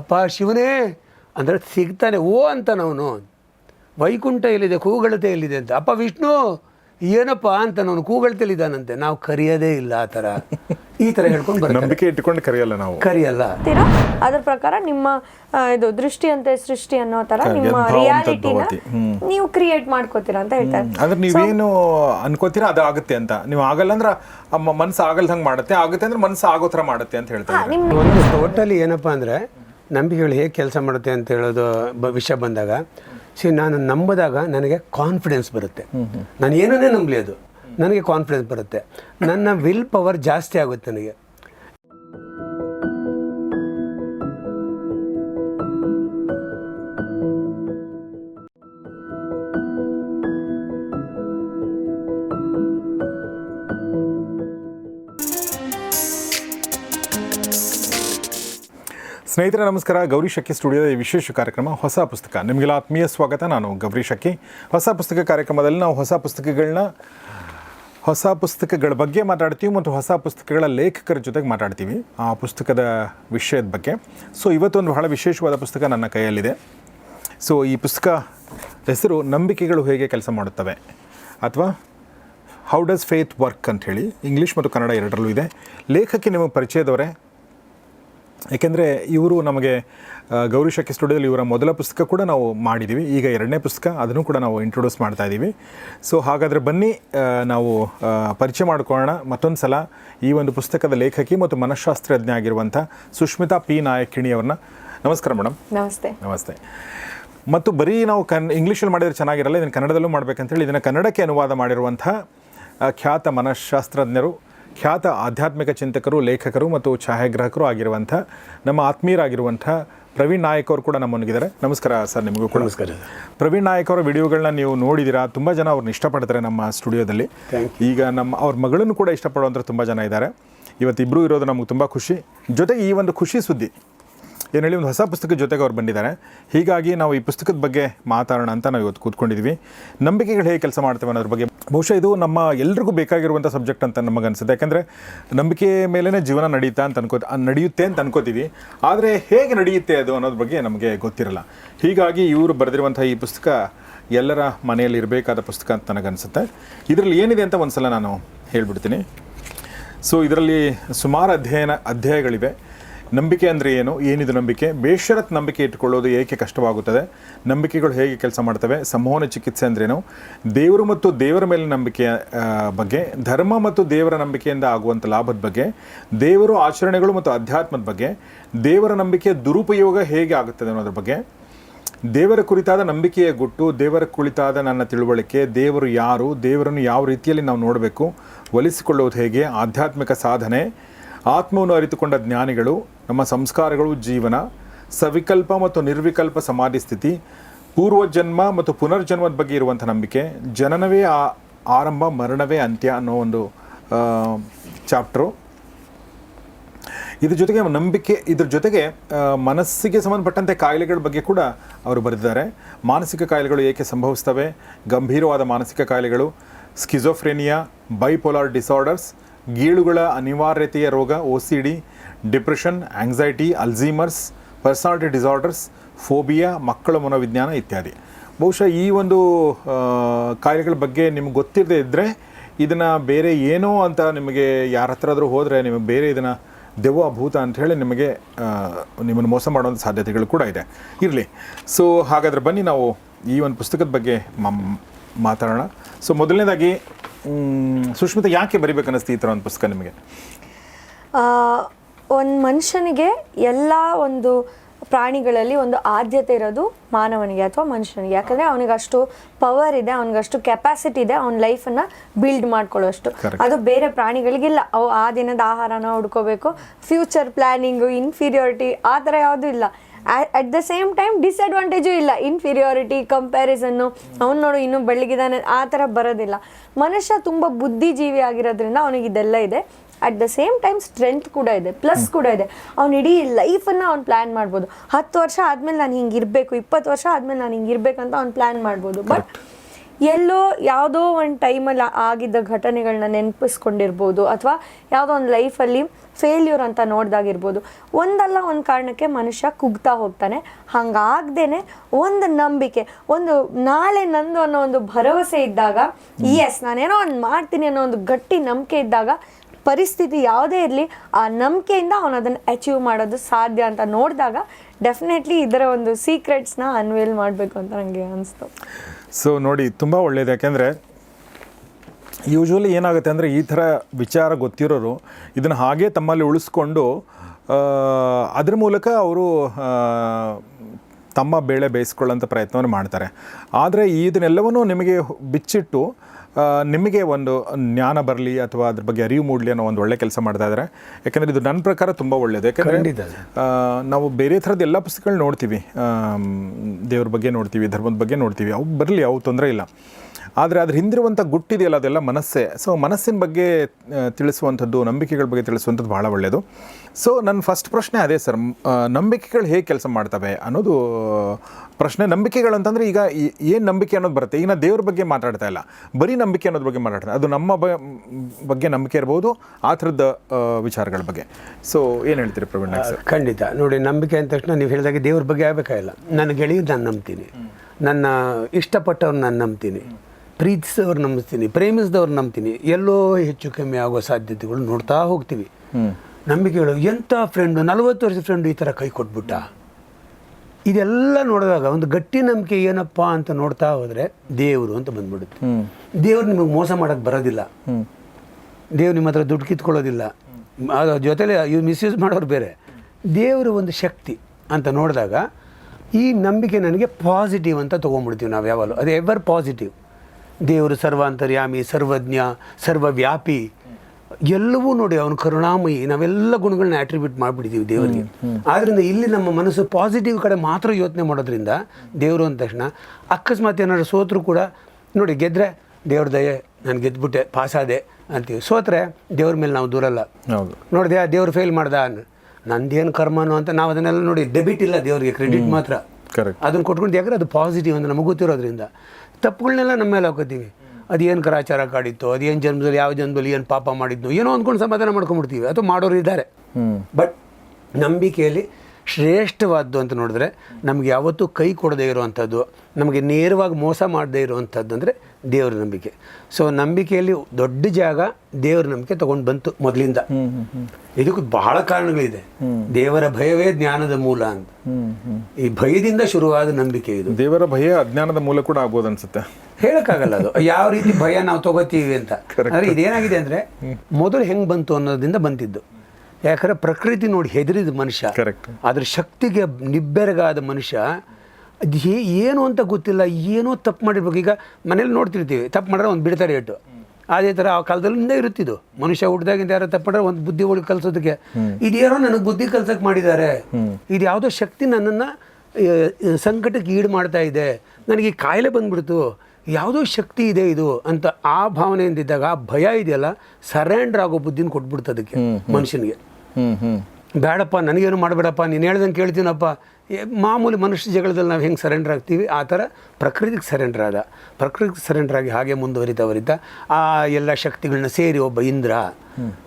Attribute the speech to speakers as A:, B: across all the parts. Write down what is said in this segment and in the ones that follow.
A: ಅಪ್ಪ ಶಿವನೇ ಅಂದರೆ ಸಿಗ್ತಾನೆ ಓ ಅಂತನವನು. ವೈಕುಂಠ ಎಲ್ಲಿದೆ ಕೂಗಳತೆ ಎಲ್ಲಿದೆ ಅಂತ. ಅಪ್ಪ ವಿಷ್ಣು ಏನಪ್ಪ ಅಂತ ನಾನು ಕೂಗಳತೆಲಿದ್ದಾನಂತೆ ನಾವು ಕರೆಯೋದೇ ಇಲ್ಲ ಆ ಥರ. ಈ ಥರ ಹೇಳ್ಕೊಂಡು
B: ನಂಬಿಕೆ ಇಟ್ಕೊಂಡು ಕರೆಯಲ್ಲ ನಾವು.
A: ಕರಿಯಲ್ಲ.
C: ಅದರ ಪ್ರಕಾರ ನಿಮ್ಮ ಇದು ದೃಷ್ಟಿ ಅಂತ ಸೃಷ್ಟಿ ಅನ್ನೋ ತರ ನಿಮ್ಮ
B: ರಿಯಾಲಿಟಿ
C: ರಿಯಾಲಿಟಿನ ನೀವು ಕ್ರಿಯೇಟ್ ಮಾಡ್ಕೋತೀರ ಅಂತ ಹೇಳ್ತಾರೆ.
B: ಅಂದ್ರೆ ನೀವೇನು ಅನ್ಕೋತೀರಾ ಅದು ಆಗುತ್ತೆ ಅಂತ. ನೀವು ಆಗಲ್ಲ ಅಂದ್ರೆ ಮನಸ್ಸು ಆಗಲ್ದಂಗೆ ಮಾಡುತ್ತೆ. ಆಗುತ್ತೆ ಅಂದ್ರೆ ಮನಸ್ಸು ಆಗೋ ಥರ ಮಾಡುತ್ತೆ ಅಂತ
C: ಹೇಳ್ತಾರೆ
A: ಒಂದು ಟೋಟಲಿ ಏನಪ್ಪ ಅಂದರೆ ನಂಬಿಕೆಗಳು ಹೇಗೆ ಕೆಲಸ ಮಾಡುತ್ತೆ ಅಂತ ಹೇಳೋದು ಬ ವಿಷಯ ಬಂದಾಗ ಸಿ ನಾನು ನಂಬಿದಾಗ ನನಗೆ ಕಾನ್ಫಿಡೆನ್ಸ್ ಬರುತ್ತೆ. ನಾನು ಏನನ್ನೇ ನಂಬಲಿ ಅದು? ನನಗೆ ಕಾನ್ಫಿಡೆನ್ಸ್ ಬರುತ್ತೆ. ನನ್ನ ವಿಲ್ ಪವರ್ ಜಾಸ್ತಿ ಆಗುತ್ತೆ ನನಗೆ.
B: ಸ್ನೇಹಿತರೆ, ನಮಸ್ಕಾರ. ಗೌರಿ ಶಕ್ಕಿ ಸ್ಟುಡಿಯೋದ ಈ ವಿಶೇಷ ಕಾರ್ಯಕ್ರಮ ಹೊಸ ಪುಸ್ತಕ. ನಿಮಗೆಲ್ಲ ಆತ್ಮೀಯ ಸ್ವಾಗತ. ನಾನು ಗೌರಿ ಶಕ್ಕಿ ಹೊಸ ಪುಸ್ತಕ ಕಾರ್ಯಕ್ರಮದಲ್ಲಿ ನಾವು ಹೊಸ ಪುಸ್ತಕಗಳನ್ನ, ಹೊಸ ಪುಸ್ತಕಗಳ ಬಗ್ಗೆ ಮಾತಾಡ್ತೀವಿ ಮತ್ತು ಹೊಸ ಪುಸ್ತಕಗಳ ಲೇಖಕರ ಜೊತೆಗೆ ಮಾತಾಡ್ತೀವಿ ಆ ಪುಸ್ತಕದ ವಿಷಯದ ಬಗ್ಗೆ. ಸೊ ಇವತ್ತೊಂದು ಬಹಳ ವಿಶೇಷವಾದ ಪುಸ್ತಕ ನನ್ನ ಕೈಯಲ್ಲಿದೆ. ಸೊ ಈ ಪುಸ್ತಕ ಹೆಸರು ನಂಬಿಕೆಗಳು ಹೇಗೆ ಕೆಲಸ ಮಾಡುತ್ತವೆ ಅಥವಾ ಹೌ ಡಸ್ ಫೇತ್ ವರ್ಕ್ ಅಂತ ಹೇಳಿ, ಇಂಗ್ಲೀಷ್ ಮತ್ತು ಕನ್ನಡ ಎರಡರಲ್ಲೂ ಇದೆ. ಲೇಖಕಿ ನಿಮಗೆ ಪರಿಚಯದವರೇ? ಏಕೆಂದರೆ ಇವರು ನಮಗೆ ಆ, ಗೌರಿ ಶಕ್ಕಿ ಸ್ಟುಡಿಯೋದಲ್ಲಿ ಇವರ ಮೊದಲ ಪುಸ್ತಕ ಕೂಡ ನಾವು ಮಾಡಿದ್ದೀವಿ ಈಗ ಎರಡನೇ ಪುಸ್ತಕ ಅದನ್ನು ಕೂಡ ನಾವು ಇಂಟ್ರೊಡ್ಯೂಸ್ ಮಾಡ್ತಾ ಇದ್ದೀವಿ ಸೊ ಹಾಗಾದರೆ ಬನ್ನಿ ನಾವು ಪರಿಚಯ ಮಾಡ್ಕೊಳ್ಳೋಣ. ಮತ್ತೊಂದು ಸಲ ಈ ಒಂದು ಪುಸ್ತಕದ ಲೇಖಕಿ ಮತ್ತು ಮನಃಶಾಸ್ತ್ರಜ್ಞ ಆಗಿರುವಂಥ ಸುಷ್ಮಿತಾ ಪಿ. ನಾಯಕಿಣಿ ಅವ್ರನ್ನ ನಮಸ್ಕಾರ ಮೇಡಮ್.
C: ನಮಸ್ತೆ.
B: ನಮಸ್ತೆ. ಮತ್ತು ಬರೀ ನಾವು ಕನ್ ಇಂಗ್ಲೀಷಲ್ಲಿ ಮಾಡಿದರೆ ಚೆನ್ನಾಗಿರಲ್ಲ ಇದನ್ನು ಕನ್ನಡದಲ್ಲೂ ಮಾಡಬೇಕಂತೇಳಿ ಇದನ್ನು ಕನ್ನಡಕ್ಕೆ ಅನುವಾದ ಮಾಡಿರುವಂಥ ಖ್ಯಾತ ಮನಃಶಾಸ್ತ್ರಜ್ಞರು ಖ್ಯಾತ ಆಧ್ಯಾತ್ಮಿಕ ಚಿಂತಕರು ಲೇಖಕರು ಮತ್ತು ಛಾಯಾಗ್ರಾಹಕರು ಆಗಿರುವಂಥ ನಮ್ಮ ಆತ್ಮೀಯರಾಗಿರುವಂಥ ಪ್ರವೀಣ್ ನಾಯಕ್ ಅವರು ಕೂಡ ನಮ್ಮೊಂದಿಗಿದ್ದಾರೆ ನಮಸ್ಕಾರ ಸರ್ ನಿಮಗೂ ಕೂಡ.
A: ನಮಸ್ಕಾರ.
B: ಪ್ರವೀಣ್ ನಾಯಕ್ ಅವರ ವಿಡಿಯೋಗಳನ್ನ ನೀವು ನೋಡಿದ್ದೀರಾ? ತುಂಬ ಜನ ಅವ್ರನ್ನ ಇಷ್ಟಪಡ್ತಾರೆ ನಮ್ಮ ಸ್ಟುಡಿಯೋದಲ್ಲಿ. ಈಗ ನಮ್ಮ ಅವ್ರ ಮಗಳನ್ನು ಕೂಡ ಇಷ್ಟಪಡುವಂಥ ತುಂಬ ಜನ ಇದ್ದಾರೆ. ಇವತ್ತಿಬ್ಬರು ಇರೋದು ನಮಗೆ ತುಂಬ ಖುಷಿ. ಜೊತೆಗೆ ಈ ಒಂದು ಖುಷಿ ಸುದ್ದಿ ಏನು ಹೇಳಿ ಒಂದು ಹೊಸ ಪುಸ್ತಕದ ಜೊತೆಗೆ ಅವ್ರು ಬಂದಿದ್ದಾರೆ. ಹೀಗಾಗಿ ನಾವು ಈ ಪುಸ್ತಕದ ಬಗ್ಗೆ ಮಾತಾಡೋಣ ಅಂತ ನಾವು ಇವತ್ತು ಕೂತ್ಕೊಂಡಿದ್ವಿ. ನಂಬಿಕೆಗಳು ಹೇಗೆ ಕೆಲಸ ಮಾಡ್ತೇವೆ ಅನ್ನೋದ್ರ ಬಗ್ಗೆ. ಬಹುಶಃ ಇದು ನಮ್ಮ ಎಲ್ರಿಗೂ ಬೇಕಾಗಿರುವಂಥ ಸಬ್ಜೆಕ್ಟ್ ಅಂತ ನಮಗೆ ಅನಿಸುತ್ತೆ. ಯಾಕಂದರೆ ನಂಬಿಕೆ ಮೇಲೇ ಜೀವನ ನಡೀತಾ ಅಂತ ಅನ್ಕೋ ನಡೆಯುತ್ತೆ ಅಂತ ಅನ್ಕೋತೀವಿ. ಆದರೆ ಹೇಗೆ ನಡೆಯುತ್ತೆ ಅದು ಅನ್ನೋದ್ರ ಬಗ್ಗೆ ನಮಗೆ ಗೊತ್ತಿರಲ್ಲ. ಹೀಗಾಗಿ ಇವರು ಬರೆದಿರುವಂಥ ಈ ಪುಸ್ತಕ ಎಲ್ಲರ ಮನೆಯಲ್ಲಿ ಇರಬೇಕಾದ ಪುಸ್ತಕ ಅಂತ ನನಗನ್ಸುತ್ತೆ ಇದರಲ್ಲಿ ಏನಿದೆ ಅಂತ ಒಂದ್ಸಲ ನಾನು ಹೇಳಿಬಿಡ್ತೀನಿ. ಸೊ ಇದರಲ್ಲಿ ಸುಮಾರು ಅಧ್ಯಯನ ಅಧ್ಯಾಯಗಳಿವೆ. ನಂಬಿಕೆ ಅಂದರೆ ಏನು, ಏನಿದು ನಂಬಿಕೆ? ಬೇಷರತ್ ನಂಬಿಕೆ ಇಟ್ಟುಕೊಳ್ಳೋದು ಏಕೆ ಕಷ್ಟವಾಗುತ್ತದೆ? ನಂಬಿಕೆಗಳು ಹೇಗೆ ಕೆಲಸ ಮಾಡ್ತವೆ? ಸಂಮೋಹನ ಚಿಕಿತ್ಸೆ ಅಂದ್ರೇನು ದೇವರು ಮತ್ತು ದೇವರ ಮೇಲೆ ನಂಬಿಕೆಯ ಬಗ್ಗೆ, ಧರ್ಮ ಮತ್ತು ದೇವರ ನಂಬಿಕೆಯಿಂದ ಆಗುವಂಥ ಲಾಭದ ಬಗ್ಗೆ, ದೇವರು ಆಚರಣೆಗಳು ಮತ್ತು ಅಧ್ಯಾತ್ಮದ ಬಗ್ಗೆ, ದೇವರ ನಂಬಿಕೆಯ ದುರುಪಯೋಗ ಹೇಗೆ ಆಗುತ್ತದೆ ಅನ್ನೋದ್ರ ಬಗ್ಗೆ, ದೇವರ ಕುರಿತಾದ ನಂಬಿಕೆಯ ಗುಟ್ಟು, ದೇವರ ಕುರಿತಾದ ನನ್ನ ತಿಳುವಳಿಕೆ, ದೇವರು ಯಾರು, ದೇವರನ್ನು ಯಾವ ರೀತಿಯಲ್ಲಿ ನಾವು ನೋಡಬೇಕು, ಒಲಿಸಿಕೊಳ್ಳುವುದು ಹೇಗೆ, ಆಧ್ಯಾತ್ಮಿಕ ಸಾಧನೆ, ಆತ್ಮವನ್ನು ಅರಿತುಕೊಂಡ ಜ್ಞಾನಿಗಳು ನಮ್ಮ ಸಂಸ್ಕಾರಗಳು ಜೀವನ, ಸವಿಕಲ್ಪ ಮತ್ತು ನಿರ್ವಿಕಲ್ಪ ಸಮಾಧಿ ಸ್ಥಿತಿ, ಪೂರ್ವಜನ್ಮ ಮತ್ತು ಪುನರ್ಜನ್ಮದ ಬಗ್ಗೆ ಇರುವಂಥ ನಂಬಿಕೆ, ಜನನವೇ ಆ ಆರಂಭ, ಮರಣವೇ ಅಂತ್ಯ ಅನ್ನೋ ಒಂದು ಚಾಪ್ಟ್ರು. ಇದ್ರ ಜೊತೆಗೆ ನಂಬಿಕೆ, ಇದ್ರ ಜೊತೆಗೆ ಮನಸ್ಸಿಗೆ ಸಂಬಂಧಪಟ್ಟಂತೆ ಕಾಯಿಲೆಗಳ ಬಗ್ಗೆ ಕೂಡ ಅವರು ಬರೆದಿದ್ದಾರೆ. ಮಾನಸಿಕ ಕಾಯಿಲೆಗಳು ಏಕೆ ಸಂಭವಿಸ್ತವೆ? ಗಂಭೀರವಾದ ಮಾನಸಿಕ ಕಾಯಿಲೆಗಳು, ಸ್ಕಿಜೋಫ್ರೇನಿಯಾ, ಬೈಪೋಲಾರ್ ಡಿಸಾರ್ಡರ್ಸ್, ಗೀಳುಗಳ ಅನಿವಾರ್ಯತೆಯ ರೋಗ O C D depression anxiety Alzheimer's personality disorders phobia ಮಕ್ಕಳ ಮನೋವಿಜ್ಞಾನ ಇತ್ಯಾದಿ. ಬಹುಶಃ ಈ ಒಂದು ಕಾಯಿಲೆಗಳ ಬಗ್ಗೆ ನಿಮ್ಗೆ ಗೊತ್ತಿರದೇ ಇದ್ದರೆ ಇದನ್ನು ಬೇರೆ ಏನೋ ಅಂತ ನಿಮಗೆ ಯಾರ ಹತ್ರ ಹೋದರೆ ನಿಮಗೆ ಬೇರೆ ಇದನ್ನು ದೆವ್ವ ಭೂತ ಹೇಳಿ ನಿಮಗೆ ನಿಮ್ಮನ್ನು ಮೋಸ ಮಾಡುವಂಥ ಸಾಧ್ಯತೆಗಳು ಕೂಡ ಇದೆ. ಇರಲಿ. ಸೊ ಹಾಗಾದರೆ ಬನ್ನಿ ನಾವು ಈ ಒಂದು ಪುಸ್ತಕದ ಬಗ್ಗೆ ಮಾತಾಡೋಣ. ಸೊ ಮೊದಲನೇದಾಗಿ ಸುಷ್ಮಿತಾ ಯಾಕೆ ಬರಿಬೇಕು ಅನ್ನಿಸ್ತು ಈ ಥರ ಒಂದು ಪುಸ್ತಕ ನಿಮಗೆ?
C: ಒಂದು ಮನುಷ್ಯನಿಗೆ ಎಲ್ಲ ಒಂದು ಪ್ರಾಣಿಗಳಲ್ಲಿ ಒಂದು ಆದ್ಯತೆ ಇರೋದು ಮಾನವನಿಗೆ ಅಥವಾ ಮನುಷ್ಯನಿಗೆ. ಯಾಕಂದ್ರೆ ಅವನಿಗೆ ಅಷ್ಟು ಪವರ್ ಇದೆ ಅವನಿಗೆ ಅಷ್ಟು ಕೆಪಾಸಿಟಿ ಇದೆ ಅವನ ಲೈಫನ್ನು ಬಿಲ್ಡ್ ಮಾಡ್ಕೊಳ್ಳೋಷ್ಟು. ಅದು ಬೇರೆ ಪ್ರಾಣಿಗಳಿಗಿಲ್ಲ. ಅವು ಆ ದಿನದ ಆಹಾರನ ಹುಡ್ಕೋಬೇಕು ಫ್ಯೂಚರ್ ಪ್ಲಾನಿಂಗು ಇನ್ಫೀರಿಯಾರಿಟಿ ಆ ಥರ ಯಾವುದೂ ಇಲ್ಲ. At the same time disadvantage ಇಲ್ಲ. ಇನ್ಫೀರಿಯಾರಿಟಿ ಕಂಪ್ಯಾರಿಸನ್ನು ಅವ್ನು ನೋಡು ಇನ್ನೂ ಬೆಳಗಿದಾನೆ ಆ ಥರ ಬರೋದಿಲ್ಲ. ಮನುಷ್ಯ ತುಂಬ ಬುದ್ಧಿಜೀವಿ ಆಗಿರೋದ್ರಿಂದ ಅವನಿಗೆ ಇದೆಲ್ಲ ಇದೆ. At the same time strength ಕೂಡ ಇದೆ ಪ್ಲಸ್ ಕೂಡ ಇದೆ. ಅವ್ನು ಇಡೀ ಲೈಫನ್ನು ಅವ್ನು ಪ್ಲ್ಯಾನ್ ಮಾಡ್ಬೋದು. ಹತ್ತು ವರ್ಷ ಆದಮೇಲೆ ನಾನು ಹಿಂಗೆ ಇರಬೇಕು ಇಪ್ಪತ್ತು ವರ್ಷ ಆದಮೇಲೆ ನಾನು ಹಿಂಗೆ ಇರಬೇಕಂತ ಅವ್ನು ಪ್ಲ್ಯಾನ್ ಮಾಡ್ಬೋದು. ಬಟ್ ಎಲ್ಲೋ ಯಾವುದೋ ಒಂದು ಟೈಮಲ್ಲಿ ಆಗಿದ್ದ ಘಟನೆಗಳನ್ನ ನೆನಪಿಸ್ಕೊಂಡಿರ್ಬೋದು ಅಥವಾ ಯಾವುದೋ ಒಂದು ಲೈಫಲ್ಲಿ ಫೇಲ್ಯೂರ್ ಅಂತ ನೋಡ್ದಾಗಿರ್ಬೋದು. ಒಂದಲ್ಲ ಒಂದು ಕಾರಣಕ್ಕೆ ಮನುಷ್ಯ ಕುಗ್ತಾ ಹೋಗ್ತಾನೆ. ಹಂಗಾಗ್ದೇ ಒಂದು ನಂಬಿಕೆ ಒಂದು ನಾಳೆ ನಂದು ಅನ್ನೋ ಒಂದು ಭರವಸೆ ಇದ್ದಾಗ ಎಸ್ ನಾನೇನೋ ಒಂದು ಮಾಡ್ತೀನಿ ಅನ್ನೋ ಒಂದು ಗಟ್ಟಿ ನಂಬಿಕೆ ಇದ್ದಾಗ ಪರಿಸ್ಥಿತಿ ಯಾವುದೇ ಇರಲಿ, ಆ ನಂಬಿಕೆಯಿಂದ ಅವನು ಅದನ್ನು ಅಚೀವ್ ಮಾಡೋದು ಸಾಧ್ಯ ಅಂತ ನೋಡಿದಾಗ ಡೆಫಿನೆಟ್ಲಿ ಇದರ ಒಂದು ಸೀಕ್ರೆಟ್ಸ್ನ ಅನ್ವೇಲ್ ಮಾಡಬೇಕು ಅಂತ ನನಗೆ ಅನಿಸ್ತು.
B: ಸೊ ನೋಡಿ, ತುಂಬ ಒಳ್ಳೆಯದು ಯಾಕೆಂದರೆ ಯೂಶ್ವಲಿ ಏನಾಗುತ್ತೆ ಅಂದರೆ ಈ ಥರ ವಿಚಾರ ಗೊತ್ತಿರೋರು ಇದನ್ನು ಹಾಗೇ ತಮ್ಮಲ್ಲಿ ಉಳಿಸ್ಕೊಂಡು ಅದ್ರ ಮೂಲಕ ಅವರು ತಮ್ಮ ಬೇಳೆ ಬೇಯಿಸ್ಕೊಳ್ಳೋಂಥ ಪ್ರಯತ್ನವನ್ನು ಮಾಡ್ತಾರೆ. ಆದರೆ ಇದನ್ನೆಲ್ಲವನ್ನೂ ನಿಮಗೆ ಬಿಚ್ಚಿಟ್ಟು ನಿಮಗೆ ಒಂದು ಜ್ಞಾನ ಬರಲಿ ಅಥವಾ ಅದ್ರ ಬಗ್ಗೆ ಅರಿವು ಮೂಡಲಿ ಅನ್ನೋ ಒಂದು ಒಳ್ಳೆ ಕೆಲಸ ಮಾಡ್ತಾ ಇದ್ದಾರೆ ಯಾಕೆಂದರೆ ಇದು ನನ್ನ ಪ್ರಕಾರ ತುಂಬ ಒಳ್ಳೆಯದು ಯಾಕಂದರೆ ನಾವು ಬೇರೆ ಥರದ ಎಲ್ಲ ಪುಸ್ತಕಗಳು ನೋಡ್ತೀವಿ. ದೇವ್ರ ಬಗ್ಗೆ ನೋಡ್ತೀವಿ ಧರ್ಮದ ಬಗ್ಗೆ ನೋಡ್ತೀವಿ. ಅವು ಬರಲಿ ಅವು ತೊಂದರೆ ಇಲ್ಲ. ಆದರೆ ಅದ್ರ ಹಿಂದಿರುವಂಥ ಗುಟ್ಟಿದೆಯಲ್ಲ, ಅದೆಲ್ಲ ಮನಸ್ಸೇ. ಸೊ ಮನಸ್ಸಿನ ಬಗ್ಗೆ ತಿಳಿಸುವಂಥದ್ದು, ನಂಬಿಕೆಗಳ ಬಗ್ಗೆ ತಿಳಿಸುವಂಥದ್ದು ಭಾಳ ಒಳ್ಳೆಯದು ಸೊ ನನ್ನ ಫಸ್ಟ್ ಪ್ರಶ್ನೆ ಅದೇ ಸರ್ ನಂಬಿಕೆಗಳು ಹೇಗೆ ಕೆಲಸ ಮಾಡ್ತವೆ ಅನ್ನೋದು ಪ್ರಶ್ನೆ. ನಂಬಿಕೆಗಳು ಅಂತಂದರೆ ಈಗ ಏನು ನಂಬಿಕೆ ಅನ್ನೋದು ಬರುತ್ತೆ. ಈಗ ನಾನು ದೇವ್ರ ಬಗ್ಗೆ ಮಾತಾಡ್ತಾ ಇಲ್ಲ. ಬರೀ ನಂಬಿಕೆ ಅನ್ನೋದ್ರ ಬಗ್ಗೆ ಮಾತಾಡ್ತಾ ಅದು ನಮ್ಮ ಬಗ್ಗೆ ನಂಬಿಕೆ ಇರ್ಬೋದು, ಆ ಥರದ ವಿಚಾರಗಳ ಬಗ್ಗೆ. ಸೊ ಏನು ಹೇಳ್ತೀರಿ ಪ್ರವೀಣ್ ಸರ್
A: ಖಂಡಿತ. ನೋಡಿ, ನಂಬಿಕೆ ಅಂದ ತಕ್ಷಣ ನೀವು ಹೇಳಿದಾಗೆ ದೇವ್ರ ಬಗ್ಗೆ ಆಗಬೇಕಾಗಿಲ್ಲ ನನ್ನ ಗೆಳೆಯರು ನಾನು ನಂಬ್ತೀನಿ. ನನ್ನ ಇಷ್ಟಪಟ್ಟವ್ರು ನಾನು ನಂಬ್ತೀನಿ. ಪ್ರೀತಿಸಿದವ್ರು ನಂಬಿಸ್ತೀನಿ ಪ್ರೇಮಿಸಿದವ್ರು ನಂಬ್ತೀನಿ ಎಲ್ಲೋ ಹೆಚ್ಚು ಕಮ್ಮಿ ಆಗೋ ಸಾಧ್ಯತೆಗಳು ನೋಡ್ತಾ ಹೋಗ್ತೀವಿ. ನಂಬಿಕೆಗಳು ಎಂಥ ಫ್ರೆಂಡು ನಲವತ್ತು ವರ್ಷದ ಫ್ರೆಂಡು ಈ ಥರ ಕೈ ಕೊಟ್ಬಿಟ್ಟ? ಇದೆಲ್ಲ ನೋಡಿದಾಗ ಒಂದು ಗಟ್ಟಿ ನಂಬಿಕೆ ಏನಪ್ಪ ಅಂತ ನೋಡ್ತಾ ಹೋದರೆ ದೇವರು ಅಂತ ಬಂದ್ಬಿಡುತ್ತೆ. ದೇವ್ರು ನಿಮಗೆ ಮೋಸ ಮಾಡೋಕ್ಕೆ ಬರೋದಿಲ್ಲ. ದೇವ್ರು ನಿಮ್ಮ ಹತ್ರ ದುಡ್ಡು ಕಿತ್ಕೊಳ್ಳೋದಿಲ್ಲ. ಅದ್ರ ಜೊತೆಲೆ ಇವ್ರು ಮಿಸ್ಯೂಸ್ ಮಾಡೋರು ಬೇರೆ. ದೇವರು ಒಂದು ಶಕ್ತಿ ಅಂತ ನೋಡಿದಾಗ ಈ ನಂಬಿಕೆ ನನಗೆ ಪಾಸಿಟಿವ್ ಅಂತ ತೊಗೊಂಡ್ಬಿಡ್ತೀವಿ ನಾವು ಯಾವಾಗಲೂ. ಅದು ಎವರ್ ಪಾಸಿಟಿವ್ ದೇವರು ಸರ್ವಾಂತರ್ಯಾಮಿ ಸರ್ವಜ್ಞ ಸರ್ವವ್ಯಾಪಿ ಎಲ್ಲವೂ ನೋಡಿ ಅವನು ಕರುಣಾಮಯಿ. ನಾವೆಲ್ಲ ಗುಣಗಳನ್ನ ಆಟ್ರಿಬ್ಯೂಟ್ ಮಾಡಿಬಿಡ್ತೀವಿ ದೇವರಿಗೆ. ಆದ್ದರಿಂದ ಇಲ್ಲಿ ನಮ್ಮ ಮನಸ್ಸು ಪಾಸಿಟಿವ್ ಕಡೆ ಮಾತ್ರ ಯೋಚನೆ ಮಾಡೋದ್ರಿಂದ ದೇವರು ಅಂದ ತಕ್ಷಣ ಅಕಸ್ಮಾತ್ ಏನಾದ್ರು ಸೋತರು ಕೂಡ ನೋಡಿ ಗೆದ್ದರೆ ದೇವ್ರ ದಯೆ ನಾನು ಗೆದ್ದುಬಿಟ್ಟೆ ಪಾಸಾದೆ ಅಂತೀವಿ. ಸೋತ್ರೆ ದೇವ್ರ ಮೇಲೆ ನಾವು ದೂರಲ್ಲ.
B: ಹೌದು.
A: ನೋಡಿದೆ ದೇವ್ರು ಫೇಲ್ ಮಾಡ್ದ. ನಂದೇನು ಕರ್ಮನು ಅಂತ ನಾವು ಅದನ್ನೆಲ್ಲ ನೋಡಿ ಡೆಬಿಟ್ ಇಲ್ಲ ದೇವ್ರಿಗೆ ಕ್ರೆಡಿಟ್ ಮಾತ್ರ. ಅದನ್ನು ಕೊಟ್ಕೊಂಡು ಯಾಕಂದ್ರೆ ಅದು ಪಾಸಿಟಿವ್ ಅಂತ ನಮಗೆ ಗೊತ್ತಿರೋದ್ರಿಂದ. ತಪ್ಪುಗಳನ್ನೆಲ್ಲ ನಮ್ಮ ಮೇಲೆ ಹಾಕೋತೀವಿ. ಅದು ಏನು ಕರಾಚಾರ ಕಾಡಿತ್ತು ಅದೇನು ಜನ್ಮದಲ್ಲಿ ಯಾವ ಜನ್ಮದಲ್ಲಿ ಏನು ಪಾಪ ಮಾಡಿದ್ನು ಏನೋ ಅಂದ್ಕೊಂಡು ಸಮಾಧಾನ ಮಾಡ್ಕೊಂಡ್ಬಿಡ್ತೀವಿ. ಅಥವಾ ಮಾಡೋರು ಇದ್ದಾರೆ. ಬಟ್ ನಂಬಿಕೆಯಲ್ಲಿ ಶ್ರೇಷ್ಠವಾದ್ದು ಅಂತ ನೋಡಿದ್ರೆ ನಮಗೆ ಯಾವತ್ತೂ ಕೈ ಕೊಡದೇ ಇರುವಂಥದ್ದು ನಮಗೆ ನೇರವಾಗಿ ಮೋಸ ಮಾಡದೇ ಇರುವಂಥದ್ದು ಅಂದರೆ ದೇವರ ನಂಬಿಕೆ. ಸೊ ನಂಬಿಕೆಯಲ್ಲಿ ದೊಡ್ಡ ಜಾಗ ದೇವ್ರ ನಂಬಿಕೆ ತಗೊಂಡು ಬಂತು ಮೊದಲಿಂದ. ಇದಕ್ಕೂ ಬಹಳ ಕಾರಣಗಳಿದೆ. ದೇವರ ಭಯವೇ ಜ್ಞಾನದ ಮೂಲ ಅಂತ. ಈ ಭಯದಿಂದ ಶುರುವಾದ ನಂಬಿಕೆ ಇದು.
B: ದೇವರ ಭಯ ಅಜ್ಞಾನದ ಮೂಲ ಕೂಡ ಆಗ್ಬೋದು ಅನ್ಸುತ್ತೆ.
A: ಹೇಳಕ್ಕಾಗಲ್ಲ ಅದು. ಯಾವ ರೀತಿ ಭಯ ನಾವು ತಗೋತೀವಿ ಅಂತ. ಅಂದ್ರೆ ಇದೇನಾಗಿದೆ ಅಂದ್ರೆ ಮೊದಲು ಹೆಂಗ್ ಬಂತು ಅನ್ನೋದ್ರಿಂದ ಬಂದಿದ್ದು ಯಾಕಂದ್ರೆ ಪ್ರಕೃತಿ ನೋಡಿ ಹೆದರಿದ ಮನುಷ್ಯ.
B: ಕರೆಕ್ಟ್
A: ಅದ್ರ ಶಕ್ತಿಗೆ ನಿಬ್ಬೆರಗಾದ ಮನುಷ್ಯ ಅದ್ ಏನು ಅಂತ ಗೊತ್ತಿಲ್ಲ ಏನೋ ತಪ್ಪು ಮಾಡಿರ್ಬೇಕು. ಈಗ ಮನೇಲಿ ನೋಡ್ತಿರ್ತೀವಿ ತಪ್ಪು ಮಾಡಿದ್ರೆ ಒಂದು ಬಿಡ್ತಾರೆ ಏಟು ಅದೇ ಥರ ಆ ಕಾಲದಲ್ಲಿಂದ ಇರುತ್ತಿದ್ದು. ಮನುಷ್ಯ ಹುಟ್ಟಿದಾಗಿಂದ ಯಾರೋ ತಪ್ಪು ಮಾಡಿದ್ರೆ ಒಂದು ಬುದ್ಧಿ ಒಳಗೆ ಕಲಿಸೋದಕ್ಕೆ. ಇದೇನೋ ನನಗೆ ಬುದ್ಧಿ ಕಲ್ಸಕ್ಕೆ ಮಾಡಿದ್ದಾರೆ. ಇದು ಯಾವುದೋ ಶಕ್ತಿ ನನ್ನನ್ನು ಸಂಕಟಕ್ಕೆ ಈಡು ಮಾಡ್ತಾ ಇದೆ. ನನಗೆ ಈ ಕಾಯಿಲೆ ಬಂದ್ಬಿಡ್ತು. ಯಾವುದೋ ಶಕ್ತಿ ಇದೆ ಇದು ಅಂತ ಆ ಭಾವನೆಯಿಂದ ಇದ್ದಾಗ ಆ ಭಯ ಇದೆಯಲ್ಲ ಸರೆಂಡರ್ ಆಗೋ ಬುದ್ಧಿನ ಕೊಟ್ಬಿಡ್ತು ಅದಕ್ಕೆ ಮನುಷ್ಯನಿಗೆ. ಬೇಡಪ್ಪ ನನಗೇನು ಮಾಡಬೇಡಪ್ಪ ನೀನು ಹೇಳ್ದಂಗೆ ಕೇಳ್ತೀನಪ್ಪ. ಮಾಮೂಲಿ ಮನುಷ್ಯ ಜಗಳದಲ್ಲಿ ನಾವು ಹೆಂಗೆ ಸರೆಂಡರ್ ಆಗ್ತೀವಿ? ಆ ಥರ ಪ್ರಕೃತಿಗೆ ಸರೆಂಡರ್ ಆದ. ಪ್ರಕೃತಿಗೆ ಸರೆಂಡರ್ ಆಗಿ ಹಾಗೆ ಮುಂದುವರಿತಾ ವರಿತಾ ಆ ಎಲ್ಲ ಶಕ್ತಿಗಳನ್ನ ಸೇರಿ ಒಬ್ಬ ಇಂದ್ರ,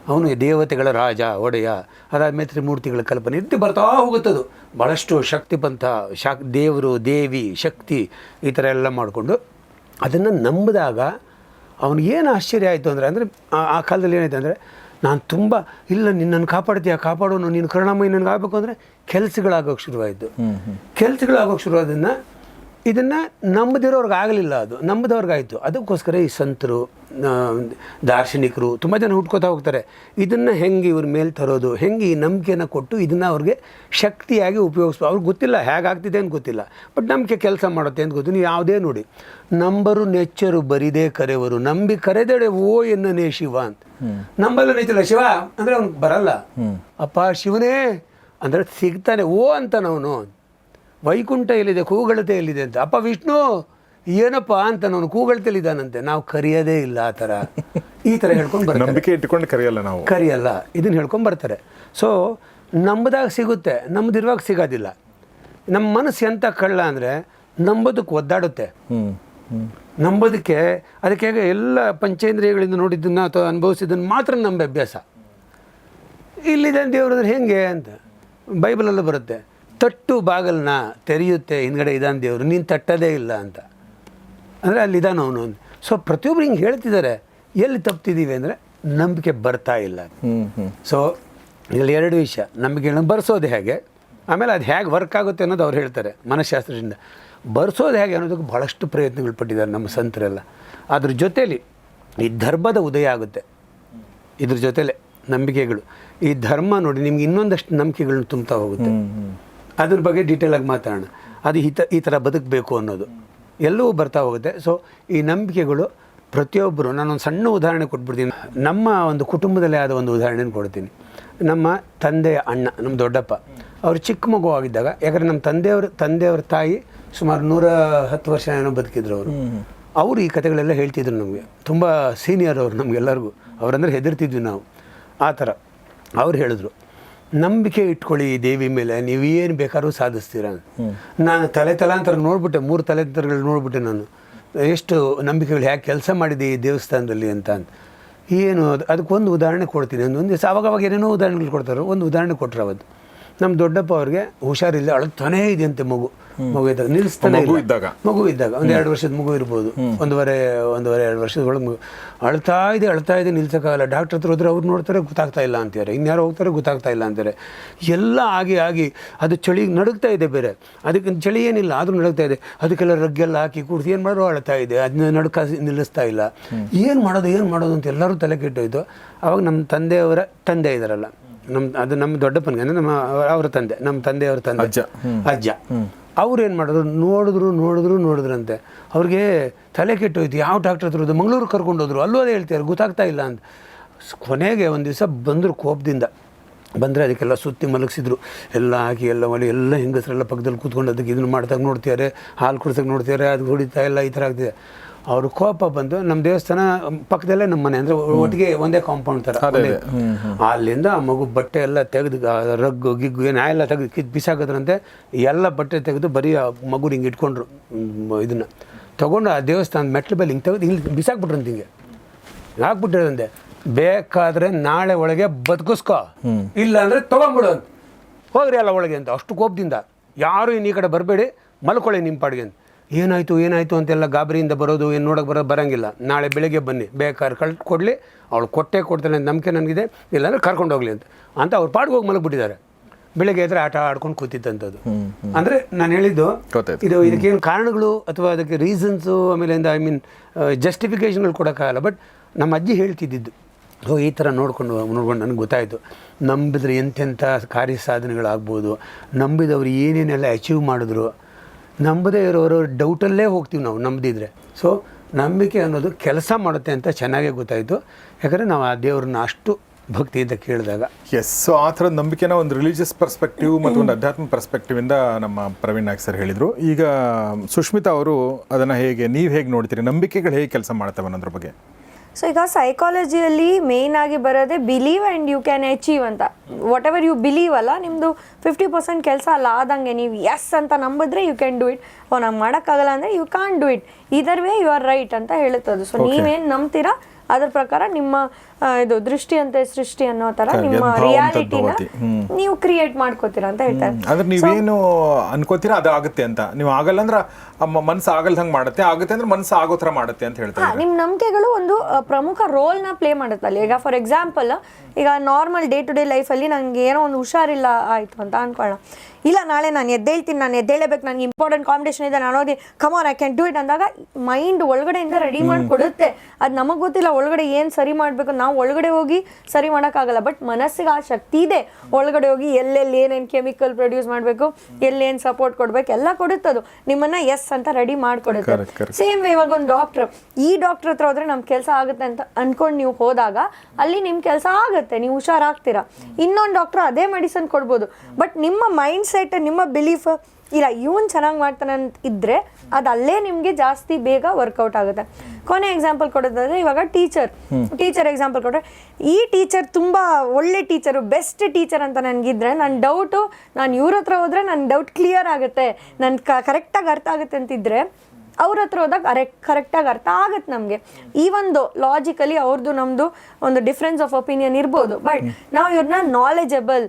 A: ಅವನು ದೇವತೆಗಳ ರಾಜ, ಒಡೆಯ ಅದಾದ್ಮೇಲೆ ತ್ರಿಮೂರ್ತಿಗಳ ಕಲ್ಪನೆ ಇದ್ದು ಬರ್ತಾ ಹೋಗುತ್ತದು. ಭಾಳಷ್ಟು ಶಕ್ತಿಪಂಥ ಶಾಕ್, ದೇವರು, ದೇವಿ, ಶಕ್ತಿ, ಈ ಥರ ಎಲ್ಲ ಮಾಡಿಕೊಂಡು ಅದನ್ನು ನಂಬಿದಾಗ ಏನು ಆಶ್ಚರ್ಯ ಆಯಿತು ಅಂದರೆ ಅಂದರೆ ಆ ಕಾಲದಲ್ಲಿ ಏನಾಯ್ತು ಅಂದರೆ ನಾನು ತುಂಬ ಇಲ್ಲ ನಿನ್ನನ್ನು ಕಾಪಾಡ್ತೀಯ ಕಾಪಾಡೋನು ನೀನು ಕರುಣಾಮಯಿ ನನಗೆ ಆಗಬೇಕು ಅಂದರೆ ಕೆಲಸಗಳಾಗೋಕೆ ಶುರುವಾಯಿತು. ಕೆಲಸಗಳಾಗೋಕೆ ಶುರುವಾದನ್ನು ಇದನ್ನು ನಂಬದಿರೋರ್ಗೆ ಆಗಲಿಲ್ಲ ಅದು. ನಂಬದವ್ರಿಗಾಯಿತು. ಅದಕ್ಕೋಸ್ಕರ ಈ ಸಂತರು ದಾರ್ಶನಿಕರು ತುಂಬ ಜನ ಹುಟ್ಕೋತಾ ಹೋಗ್ತಾರೆ. ಇದನ್ನು ಹೆಂಗೆ ಇವ್ರ ಮೇಲೆ ತರೋದು ಹೆಂಗೆ ಈ ನಂಬಿಕೆಯನ್ನು ಕೊಟ್ಟು ಇದನ್ನು ಅವ್ರಿಗೆ ಶಕ್ತಿಯಾಗಿ ಉಪಯೋಗಿಸ್ಬೋದು ಅವ್ರಿಗೆ ಗೊತ್ತಿಲ್ಲ ಹೇಗಾಗ್ತಿದೆ ಅಂತ ಗೊತ್ತಿಲ್ಲ. ಬಟ್ ನಂಬಿಕೆ ಕೆಲಸ ಮಾಡುತ್ತೆ ಅಂತ ಗೊತ್ತು. ನೀವು ಯಾವುದೇ ನೋಡಿ. ನಂಬರು ನೆಚ್ಚರು ಬರಿದೇ ಕರೆವರು. ನಂಬಿ ಕರೆದೆಡೆ ಓ ಎನ್ನನೇ ಶಿವ ಅಂತ. ನಂಬಲ್ಲ ನೆಚ್ಚಲ್ಲ ಶಿವ ಅಂದರೆ ಅವ್ನಿಗೆ ಬರಲ್ಲ. ಅಪ್ಪ ಶಿವನೇ ಅಂದರೆ ಸಿಗ್ತಾನೆ ಓ ಅಂತಾನವನು ವೈಕುಂಠ ಎಲ್ಲಿದೆ? ಕೂಗಳತೆ ಎಲ್ಲಿದೆ ಅಂತ. ಅಪ್ಪ ವಿಷ್ಣು ಏನಪ್ಪ ಅಂತ ನಾನು ಕೂಗಳತೆಲಿದ್ದಾನಂತೆ ನಾವು ಕರೆಯೋದೇ ಇಲ್ಲ ಆ ಥರ. ಈ ಥರ ಹೇಳ್ಕೊಂಡು ಬರ್ತಾರೆ.
B: ನಂಬಿಕೆ ಇಟ್ಕೊಂಡು ಕರೆಯಲ್ಲ ನಾವು.
A: ಕರೆಯಲ್ಲ. ಇದನ್ನು ಹೇಳ್ಕೊಂಡು ಬರ್ತಾರೆ. ಸೊ ನಂಬದಾಗ ಸಿಗುತ್ತೆ. ನಂಬದಿರುವಾಗ ಸಿಗೋದಿಲ್ಲ. ನಮ್ಮ ಮನಸ್ಸು ಎಂಥ ಕಳ್ಳ ಅಂದರೆ ನಂಬೋದಕ್ಕೆ ಒದ್ದಾಡುತ್ತೆ. ನಂಬೋದಕ್ಕೆ ಅದಕ್ಕೆ ಹೇಗೆ ಎಲ್ಲ ಪಂಚೇಂದ್ರಿಯಗಳಿಂದ ನೋಡಿದ್ದನ್ನು ಅಥವಾ ಅನುಭವಿಸಿದ್ದನ್ನು ಮಾತ್ರ ನಂಬ ಅಭ್ಯಾಸ. ಇಲ್ಲಿದೆ ದೇವ್ರು ಅಂದ್ರೆ ಹೆಂಗೆ ಅಂತ. ಬೈಬಲಲ್ಲೂ ಬರುತ್ತೆ. ತಟ್ಟು ಬಾಗಲನ್ನ ತೆರೆಯುತ್ತೆ ಹಿಂದ್ಗಡೆ ಇದಾನ ದೇವರು ನೀನು ತಟ್ಟದೇ ಇಲ್ಲ ಅಂತ. ಅಂದರೆ ಅಲ್ಲಿದ್ದಾನ ಅವನು. ಸೊ ಪ್ರತಿಯೊಬ್ರು ಹಿಂಗೆ ಹೇಳ್ತಿದ್ದಾರೆ ಎಲ್ಲಿ ತಪ್ತಿದ್ದೀವಿ ಅಂದರೆ ನಂಬಿಕೆ ಬರ್ತಾ ಇಲ್ಲ. ಸೊ ಇಲ್ಲಿ ಎರಡು ವಿಷಯ. ನಂಬಿಕೆಗಳನ್ನ ಬರ್ಸೋದು ಹೇಗೆ? ಆಮೇಲೆ ಅದು ಹೇಗೆ ವರ್ಕ್ ಆಗುತ್ತೆ ಅನ್ನೋದು ಅವ್ರು ಹೇಳ್ತಾರೆ ಮನಃಶಾಸ್ತ್ರದಿಂದ. ಬರ್ಸೋದು ಹೇಗೆ ಅನ್ನೋದಕ್ಕೆ ಭಾಳಷ್ಟು ಪ್ರಯತ್ನಗಳು ಪಟ್ಟಿದ್ದಾರೆ ನಮ್ಮ ಸಂತರೆಲ್ಲ. ಅದ್ರ ಜೊತೇಲಿ ಈ ಧರ್ಮದ ಉದಯ ಆಗುತ್ತೆ. ಇದ್ರ ಜೊತೆಲೆ ನಂಬಿಕೆಗಳು. ಈ ಧರ್ಮ ನೋಡಿ ನಿಮ್ಗೆ ಇನ್ನೊಂದಷ್ಟು ನಂಬಿಕೆಗಳನ್ನ ತುಂಬ್ತಾ ಹೋಗುತ್ತೆ. ಅದ್ರ ಬಗ್ಗೆ ಡೀಟೇಲಾಗಿ ಮಾತಾಡೋಣ. ಅದು ಈ ತ ಈ ಥರ ಬದುಕಬೇಕು ಅನ್ನೋದು. ಎಲ್ಲವೂ ಬರ್ತಾ ಹೋಗುತ್ತೆ. ಸೊ ಈ ನಂಬಿಕೆಗಳು ಪ್ರತಿಯೊಬ್ಬರು ನಾನೊಂದು ಸಣ್ಣ ಉದಾಹರಣೆ ಕೊಟ್ಬಿಡ್ತೀನಿ. ನಮ್ಮ ಒಂದು ಕುಟುಂಬದಲ್ಲೇ ಆದ ಒಂದು ಉದಾಹರಣೆನ ಕೊಡ್ತೀನಿ. ನಮ್ಮ ತಂದೆಯ ಅಣ್ಣ ನಮ್ಮ ದೊಡ್ಡಪ್ಪ ಅವ್ರು ಚಿಕ್ಕ ಮಗು ಆಗಿದ್ದಾಗ ಯಾಕಂದರೆ ನಮ್ಮ ತಂದೆಯವ್ರ ತಂದೆಯವ್ರ ತಾಯಿ ಸುಮಾರು ನೂರ ಹತ್ತು ವರ್ಷ ಏನೋ ಬದುಕಿದ್ರು ಅವರು. ಅವರು ಈ ಕಥೆಗಳೆಲ್ಲ ಹೇಳ್ತಿದ್ರು ನಮಗೆ. ತುಂಬ ಸೀನಿಯರ್ ಅವರು ನಮಗೆಲ್ಲರಿಗೂ. ಅವರಂದ್ರೆ ಹೆದರ್ತಿದ್ವಿ ನಾವು. ಆ ಥರ. ಅವ್ರು ಹೇಳಿದ್ರು ನಂಬಿಕೆ ಇಟ್ಕೊಳ್ಳಿ ದೇವಿ ಮೇಲೆ, ನೀವು ಏನು ಬೇಕಾದ್ರೂ ಸಾಧಿಸ್ತೀರ. ನಾನು ತಲೆ ತಲಾಂತರ ನೋಡ್ಬಿಟ್ಟೆ, ಮೂರು ತಲೆಂತರಗಳು ನೋಡ್ಬಿಟ್ಟೆ ನಾನು. ಎಷ್ಟು ನಂಬಿಕೆಗಳು ಹ್ಯಾಕೆ ಕೆಲಸ ಮಾಡಿದೆ ಈ ದೇವಸ್ಥಾನದಲ್ಲಿ ಅಂತ ಅಂತ ಏನು ಅದು ಅದಕ್ಕೊಂದು ಉದಾಹರಣೆ ಕೊಡ್ತೀನಿ. ಒಂದು ಒಂದು ದಿವಸ ಅವಾಗ ಅವಾಗ ಏನೇನೋ ಉದಾಹರಣೆಗಳು ಕೊಡ್ತಾರೆ, ಒಂದು ಉದಾಹರಣೆ ಕೊಟ್ಟರು ಅವತ್ತು. ನಮ್ಮ ದೊಡ್ಡಪ್ಪ ಅವ್ರಿಗೆ, ಹುಷಾರಿಲ್ಲ, ಅಳುತ್ತಾನೇ ಇದೆಯಂತೆ ಮಗು. ಮಗು ಇದ್ದಾಗ ನಿಲ್ಲಿಸ್ತಾನೆ
B: ಮಗು ಇದ್ದಾಗ?
A: ಮಗು ಇದ್ದಾಗ ಒಂದು ಎರಡು ವರ್ಷದ ಮಗು ಇರ್ಬೋದು. ಒಂದೂವರೆ ಒಂದೂವರೆ ಎರಡು ವರ್ಷದ ಒಳಗೆ ಮಗು. ಅಳ್ತಾ ಇದೆ ಅಳ್ತಾ ಇದೆ ನಿಲ್ಸೋಕ್ಕಾಗಲ್ಲ. ಡಾಕ್ಟರ್ ಹತ್ರ ಹೋದ್ರೆ ಅವ್ರು ನೋಡ್ತಾರೆ ಗೊತ್ತಾಗ್ತಾ ಇಲ್ಲ ಅಂತಾರೆ. ಇನ್ಯಾರು ಹೋಗ್ತಾರೆ ಗೊತ್ತಾಗ್ತಾ ಇಲ್ಲ ಅಂತಾರೆ. ಎಲ್ಲ ಆಗಿ ಆಗಿ ಅದು ಚಳಿ ನಡುಗ್ತಾ ಇದೆ ಬೇರೆ. ಅದಕ್ಕೆ ಚಳಿ ಏನಿಲ್ಲ ಆದರೂ ನಡುಗ್ತಾ ಇದೆ. ಅದಕ್ಕೆಲ್ಲ ರಗ್ಗೆಲ್ಲ ಹಾಕಿ ಕೂಡಿಸಿ ಏನು ಮಾಡೋರು ಅಳ್ತಾ ಇದೆ. ಅದನ್ನ ನಡುಕ ನಿಲ್ಲಿಸ್ತಾ ಇಲ್ಲ. ಏನು ಮಾಡೋದು ಏನು ಮಾಡೋದು ಅಂತ ಎಲ್ಲರೂ ತಲೆ ಕೆಟ್ಟೋಯ್ತು. ಅವಾಗ ನಮ್ಮ ತಂದೆಯವರ ತಂದೆ ಇದಾರಲ್ಲ. ನಮ್ಮ ಅದು ನಮ್ಮ ದೊಡ್ಡಪ್ಪನಿಗೆ ಅಂದರೆ ನಮ್ಮ ಅವರ ತಂದೆ ನಮ್ಮ ತಂದೆಯವರ ತಂದೆ.
B: ಅಜ್ಜ.
A: ಅಜ್ಜ. ಅವ್ರು ಏನು ಮಾಡಿದ್ರು? ನೋಡಿದ್ರು ನೋಡಿದ್ರು, ನೋಡಿದ್ರಂತೆ. ಅವ್ರಿಗೆ ತಲೆ ಕೆಟ್ಟೋಯ್ತು. ಯಾವ ಡಾಕ್ಟ್ರ್ ಹತ್ರ ಹೋದ್ರು? ಮಂಗಳೂರು ಕರ್ಕೊಂಡು ಹೋದ್ರು. ಅಲ್ಲೂ ಅದೇ ಹೇಳ್ತಾರೆ ಗೊತ್ತಾಗ್ತಾ ಇಲ್ಲ ಅಂತ. ಕೊನೆಗೆ ಒಂದು ದಿವಸ ಬಂದರು ಕೋಪದಿಂದ. ಬಂದರೆ ಅದಕ್ಕೆಲ್ಲ ಸುತ್ತಿ ಮಲಗಿಸಿದ್ರು. ಎಲ್ಲ ಹಾಕಿ, ಎಲ್ಲ ಮಳೆ ಎಲ್ಲ ಹೆಂಗಸರೆಲ್ಲ ಪಕ್ಕದಲ್ಲಿ ಕೂತ್ಕೊಂಡು ಅದಕ್ಕೆ ಇದನ್ನು ಮಾಡ್ದಾಗ ನೋಡ್ತಿದ್ದಾರೆ ಹಾಲು ಕುಡ್ಸಕ್ಕೆ ನೋಡ್ತಿದ್ದಾರೆ ಅದು ಹೊಡಿತಾ ಇಲ್ಲ, ಈ ಥರ ಆಗ್ತಿದೆ. ಅವ್ರ ಕೋಪ ಬಂದು ನಮ್ಮ ದೇವಸ್ಥಾನ ಪಕ್ಕದಲ್ಲೇ ನಮ್ಮ ಮನೆ ಅಂದರೆ ಒಟ್ಟಿಗೆ ಒಂದೇ ಕಾಂಪೌಂಡ್ ತರ ಅಲ್ಲಿಂದ ಆ ಮಗು ಬಟ್ಟೆ ಎಲ್ಲ ತೆಗೆದು ರಗ್ಗು ಗಿಗ್ಗು ಏನು ಎಲ್ಲ ತೆಗೆದು ಕಿತ್ ಬಿಸಾಕಿದ್ರಂತೆ ಎಲ್ಲ ಬಟ್ಟೆ ತೆಗೆದು ಬರೀ ಆ ಮಗು ಹಿಂಗೆ ಇಟ್ಕೊಂಡ್ರು ಇದನ್ನ. ತಗೊಂಡು ಆ ದೇವಸ್ಥಾನದ ಮೆಟ್ಲ ಮೇಲೆ ಹಿಂಗೆ ತೆಗೆದು ಇಲ್ಲಿ ಬಿಸಾಕ್ಬಿಟ್ರಂತ ಹಿಂಗೆ. ಹಾಕ್ಬಿಟ್ಟಿರಂತೆ ಬೇಕಾದ್ರೆ ನಾಳೆ ಒಳಗೆ ಬದುಕಿಸ್ಕೋ. ಇಲ್ಲ ಅಂದರೆ ತೊಗೊಂಬಿಡು ಅಂತ. ಹೋಗ್ರಿ ಅಲ್ಲ ಒಳಗೆ ಅಂತ ಅಷ್ಟು ಕೋಪದಿಂದ. ಯಾರು ಇನ್ನು ಈ ಕಡೆ ಬರಬೇಡಿ ಮಲ್ಕೊಳ್ಳಿ ನಿಮ್ಮ ಪಾಡಿಗೆ ಅಂತ. ಏನಾಯಿತು ಏನಾಯಿತು ಅಂತೆಲ್ಲ ಗಾಬರಿಯಿಂದ ಬರೋದು ಏನು ನೋಡೋಕೆ ಬರೋದು ಬರೋಂಗಿಲ್ಲ. ನಾಳೆ ಬೆಳಿಗ್ಗೆ ಬನ್ನಿ. ಬೇಕಾದ್ರೆ ಕಳ್ ಕೊಡಲಿ. ಅವಳು ಕೊಟ್ಟೆ ಕೊಡ್ತಾನೆ ಅಂತ ನಂಬಿಕೆ ನನಗಿದೆ. ಇಲ್ಲಾಂದ್ರೆ ಕರ್ಕೊಂಡು ಹೋಗ್ಲಿ ಅಂತ. ಅಂತ ಅವ್ರು ಪಾಡಿಗೆ ಹೋಗಿ ಮಲಗಿಬಿಟ್ಟಿದ್ದಾರೆ. ಬೆಳಿಗ್ಗೆ ಎದ್ರೆ ಆಟ ಆಡ್ಕೊಂಡು ಕೂತಿದ್ದಂಥದ್ದು. ಅಂದರೆ ನಾನು ಹೇಳಿದ್ದು
B: ಇದು
A: ಇದು ಇದಕ್ಕೇನು ಕಾರಣಗಳು ಅಥವಾ ಅದಕ್ಕೆ ರೀಸನ್ಸು ಆಮೇಲೆ ಐ ಮೀನ್ ಜಸ್ಟಿಫಿಕೇಷನ್ಗಳು ಕೊಡೋಕ್ಕಾಗಲ್ಲ. ಬಟ್ ನಮ್ಮ ಅಜ್ಜಿ ಹೇಳ್ತಿದ್ದಿದ್ದು. ಓ ಈ ಥರ ನೋಡ್ಕೊಂಡು ನೋಡ್ಕೊಂಡು ನನಗೆ ಗೊತ್ತಾಯಿತು. ನಂಬಿದ್ರೆ ಎಂತೆಂಥ ಕಾರ್ಯ ಸಾಧನೆಗಳಾಗ್ಬೋದು ನಂಬಿದವರು ಏನೇನೆಲ್ಲ ಅಚೀವ್ ಮಾಡಿದ್ರು. ನಂಬದೇ ಇರೋರು ಡೌಟಲ್ಲೇ ಹೋಗ್ತೀವಿ ನಾವು, ನಂಬದಿದ್ರೆ. ಸೊ ನಂಬಿಕೆ ಅನ್ನೋದು ಕೆಲಸ ಮಾಡುತ್ತೆ ಅಂತ ಚೆನ್ನಾಗೇ ಗೊತ್ತಾಯಿತು. ಯಾಕಂದರೆ ನಾವು ಆ ದೇವ್ರನ್ನ ಅಷ್ಟು ಭಕ್ತಿಯಿಂದ ಕೇಳಿದಾಗ.
B: ಎಸ್ ಸೊ ಆ ಥರದ ನಂಬಿಕೆನ ಒಂದು ರಿಲಿಜಿಯಸ್ ಪರ್ಸ್ಪೆಕ್ಟಿವ್ ಮತ್ತು ಒಂದು ಅಧ್ಯಾತ್ಮ ಪರ್ಸ್ಪೆಕ್ಟಿವ್ ಇಂದ ನಮ್ಮ ಪ್ರವೀಣ್ ನಾಯ್ಕ್ ಸರ್ ಹೇಳಿದರು. ಈಗ ಸುಷ್ಮಿತಾ ಅವರು ಅದನ್ನು ಹೇಗೆ, ನೀವು ಹೇಗೆ ನೋಡ್ತೀರಿ? ನಂಬಿಕೆಗಳು ಹೇಗೆ ಕೆಲಸ ಮಾಡ್ತವೆ ಅನ್ನೋದ್ರ ಬಗ್ಗೆ?
C: ಸೊ ಈಗ ಸೈಕಾಲಜಿಯಲ್ಲಿ ಮೇನ್ ಆಗಿ ಬರೋದೇ believe and you can achieve ಅಂತ. ವಾಟ್ ಎವರ್ ಯು ಬಿಲೀವ್ ಅಲ್ಲ ನಿಮ್ಮದು ಫಿಫ್ಟಿ ಪರ್ಸೆಂಟ್ ಕೆಲಸ ಅಲ್ಲ, ಆದಂಗೆ ನೀವು ಎಸ್ ಅಂತ ನಂಬಿದ್ರೆ ಯು ಕ್ಯಾನ್ ಡೂ ಇಟ್ ಓ ನಂಗೆ ಮಾಡೋಕ್ಕಾಗಲ್ಲ ಅಂದರೆ you can do it either way you are right ಅಂತ ಹೇಳುತ್ತದು. ಸೊ ನೀವೇನು ನಂಬ್ತೀರಾ? ಅದ್ರ ಪ್ರಕಾರ ನಿಮ್ಮ ಇದು ದೃಷ್ಟಿ ಅಂತ ಸೃಷ್ಟಿ ಅನ್ನೋ
B: ತರ
C: ನಿಮ್ಮ
B: ರಿಯಾಲಿಟಿ
C: ರಿಯಾಲಿಟಿನ ನೀವು ಕ್ರಿಯೇಟ್ ಮಾಡ್ಕೋತೀರಾ ಅಂತ ಹೇಳ್ತಾರೆ.
B: ಅಂದ್ರೆ ನೀವೇನು ಅನ್ಕೋತೀರಾ? ಅದು ಆಗುತ್ತೆ ಅಂತ. ನೀವು ಆಗಲ್ಲ ಅಂದ್ರೆ ಮನಸ್ಸು ಆಗಲ್ದಂಗೆ ಮಾಡುತ್ತೆ. ಆಗುತ್ತೆ ಅಂದ್ರೆ ಮನಸ್ಸು ಆಗೋ ತರ ಮಾಡುತ್ತೆ ಅಂತ ಹೇಳ್ತಾರೆ
C: ನಿಮ್ಮ ನಂಬಿಕೆಗಳು ಒಂದು ಪ್ರಮುಖ ರೋಲ್ನ ಪ್ಲೇ ಮಾಡುತ್ತೆ ಅಲ್ಲಿ ಈಗ ಫಾರ್ ಎಕ್ಸಾಂಪಲ್ ಈಗ ನಾರ್ಮಲ್ ಡೇ ಟು ಡೇ ಲೈಫಲ್ಲಿ ನನಗೆ ಏನೋ ಒಂದು ಹುಷಾರಿಲ್ಲ ಆಯ್ತು ಅಂತ ಅನ್ಕೊಳ್ಳೋಣ. ಇಲ್ಲ ನಾಳೆ ನಾನು ಎದ್ದೇಳ್ತೀನಿ ನಾನು ಎದ್ದೇಳಬೇಕು ನನಗೆ ಇಂಪಾರ್ಟೆಂಟ್ ಕಾಂಪಿಟೇಷನ್ ಇದೆ ನಾನು ಹೋಗಿ come on I can do it ಅಂದಾಗ ಮೈಂಡ್ ಒಳಗಡೆಯಿಂದ ರೆಡಿ ಮಾಡಿ ಕೊಡುತ್ತೆ ಅದು ನಮಗೆ ಗೊತ್ತಿಲ್ಲ ಒಳಗಡೆ ಏನು ಸರಿ ಮಾಡಬೇಕು ನಾವು ಒಳಗಡೆ ಹೋಗಿ ಸರಿ ಮಾಡೋಕ್ಕಾಗಲ್ಲ ಬಟ್ ಮನಸ್ಸಿಗೆ ಆ ಶಕ್ತಿ ಇದೆ. ಒಳಗಡೆ ಹೋಗಿ ಎಲ್ಲೆಲ್ಲಿ ಏನೇನು ಕೆಮಿಕಲ್ ಪ್ರೊಡ್ಯೂಸ್ ಮಾಡಬೇಕು ಎಲ್ಲೇನು ಸಪೋರ್ಟ್ ಕೊಡಬೇಕು ಎಲ್ಲ ಕೊಡುತ್ತದು ನಿಮ್ಮನ್ನ ಎಸ್ ಅಂತ ರೆಡಿ ಮಾಡಿಕೊಡುತ್ತೆ. ಸೇಮ್ ವೇ ಇವಾಗ ಒಂದು ಡಾಕ್ಟ್ರ್ ಈ ಡಾಕ್ಟ್ರ್ ಹತ್ರ ಹೋದ್ರೆ ನಮ್ಮ ಕೆಲಸ ಆಗುತ್ತೆ ಅಂತ ಅಂದ್ಕೊಂಡು ನೀವು ಹೋದಾಗ ಅಲ್ಲಿ ನಿಮ್ಮ ಕೆಲಸ ಆಗುತ್ತೆ ನೀವು ಹುಷಾರಾಗ್ತೀರಾ. ಇನ್ನೊಂದು ಡಾಕ್ಟರ್ ಅದೇ ಮೆಡಿಸನ್ ಕೊಡ್ಬೋದು. ಬಟ್ ನಿಮ್ಮ ಮೈಂಡ್ ಸೆಟ್ ನಿಮ್ಮ ಬಿಲೀಫ್ ಇಲ್ಲ ಇವನ್ ಚೆನ್ನಾಗಿ ಮಾಡ್ತಾನೆ ಅಂತ ಇದ್ರೆ ಅದು ಅಲ್ಲೇ ನಿಮಗೆ ಜಾಸ್ತಿ ಬೇಗ ವರ್ಕೌಟ್ ಆಗುತ್ತೆ. ಕೊನೆ ಎಕ್ಸಾಂಪಲ್ ಕೊಡೋದಾದ್ರೆ ಇವಾಗ ಟೀಚರ್. ಟೀಚರ್ ಎಕ್ಸಾಂಪಲ್ ಕೊಟ್ರೆ ಈ ಟೀಚರ್ ತುಂಬ ಒಳ್ಳೆ ಟೀಚರು ಬೆಸ್ಟ್ ಟೀಚರ್ ಅಂತ ನನಗಿದ್ರೆ ನನ್ನ ಡೌಟು ನಾನು ಇವ್ರ ಹತ್ರ ಹೋದ್ರೆ ನನ್ನ ಡೌಟ್ ಕ್ಲಿಯರ್ ಆಗುತ್ತೆ. ನನ್ನ ಕರೆಕ್ಟಾಗಿ ಅರ್ಥ ಆಗುತ್ತೆ ಅಂತಿದ್ರೆ ಅವ್ರ ಹತ್ರ ಹೋದಾಗ ಕರೆಕ್ಟ್ ಕರೆಕ್ಟಾಗಿ ಅರ್ಥ ಆಗತ್ತೆ ನಮಗೆ. ಈ ಒಂದು ಲಾಜಿಕಲಿ ಅವ್ರದ್ದು ನಮ್ಮದು ಒಂದು ಡಿಫ್ರೆನ್ಸ್ ಆಫ್ ಒಪಿನಿಯನ್ ಇರ್ಬೋದು. ಬಟ್ ನಾವು ಇವ್ರನ್ನ knowledgeable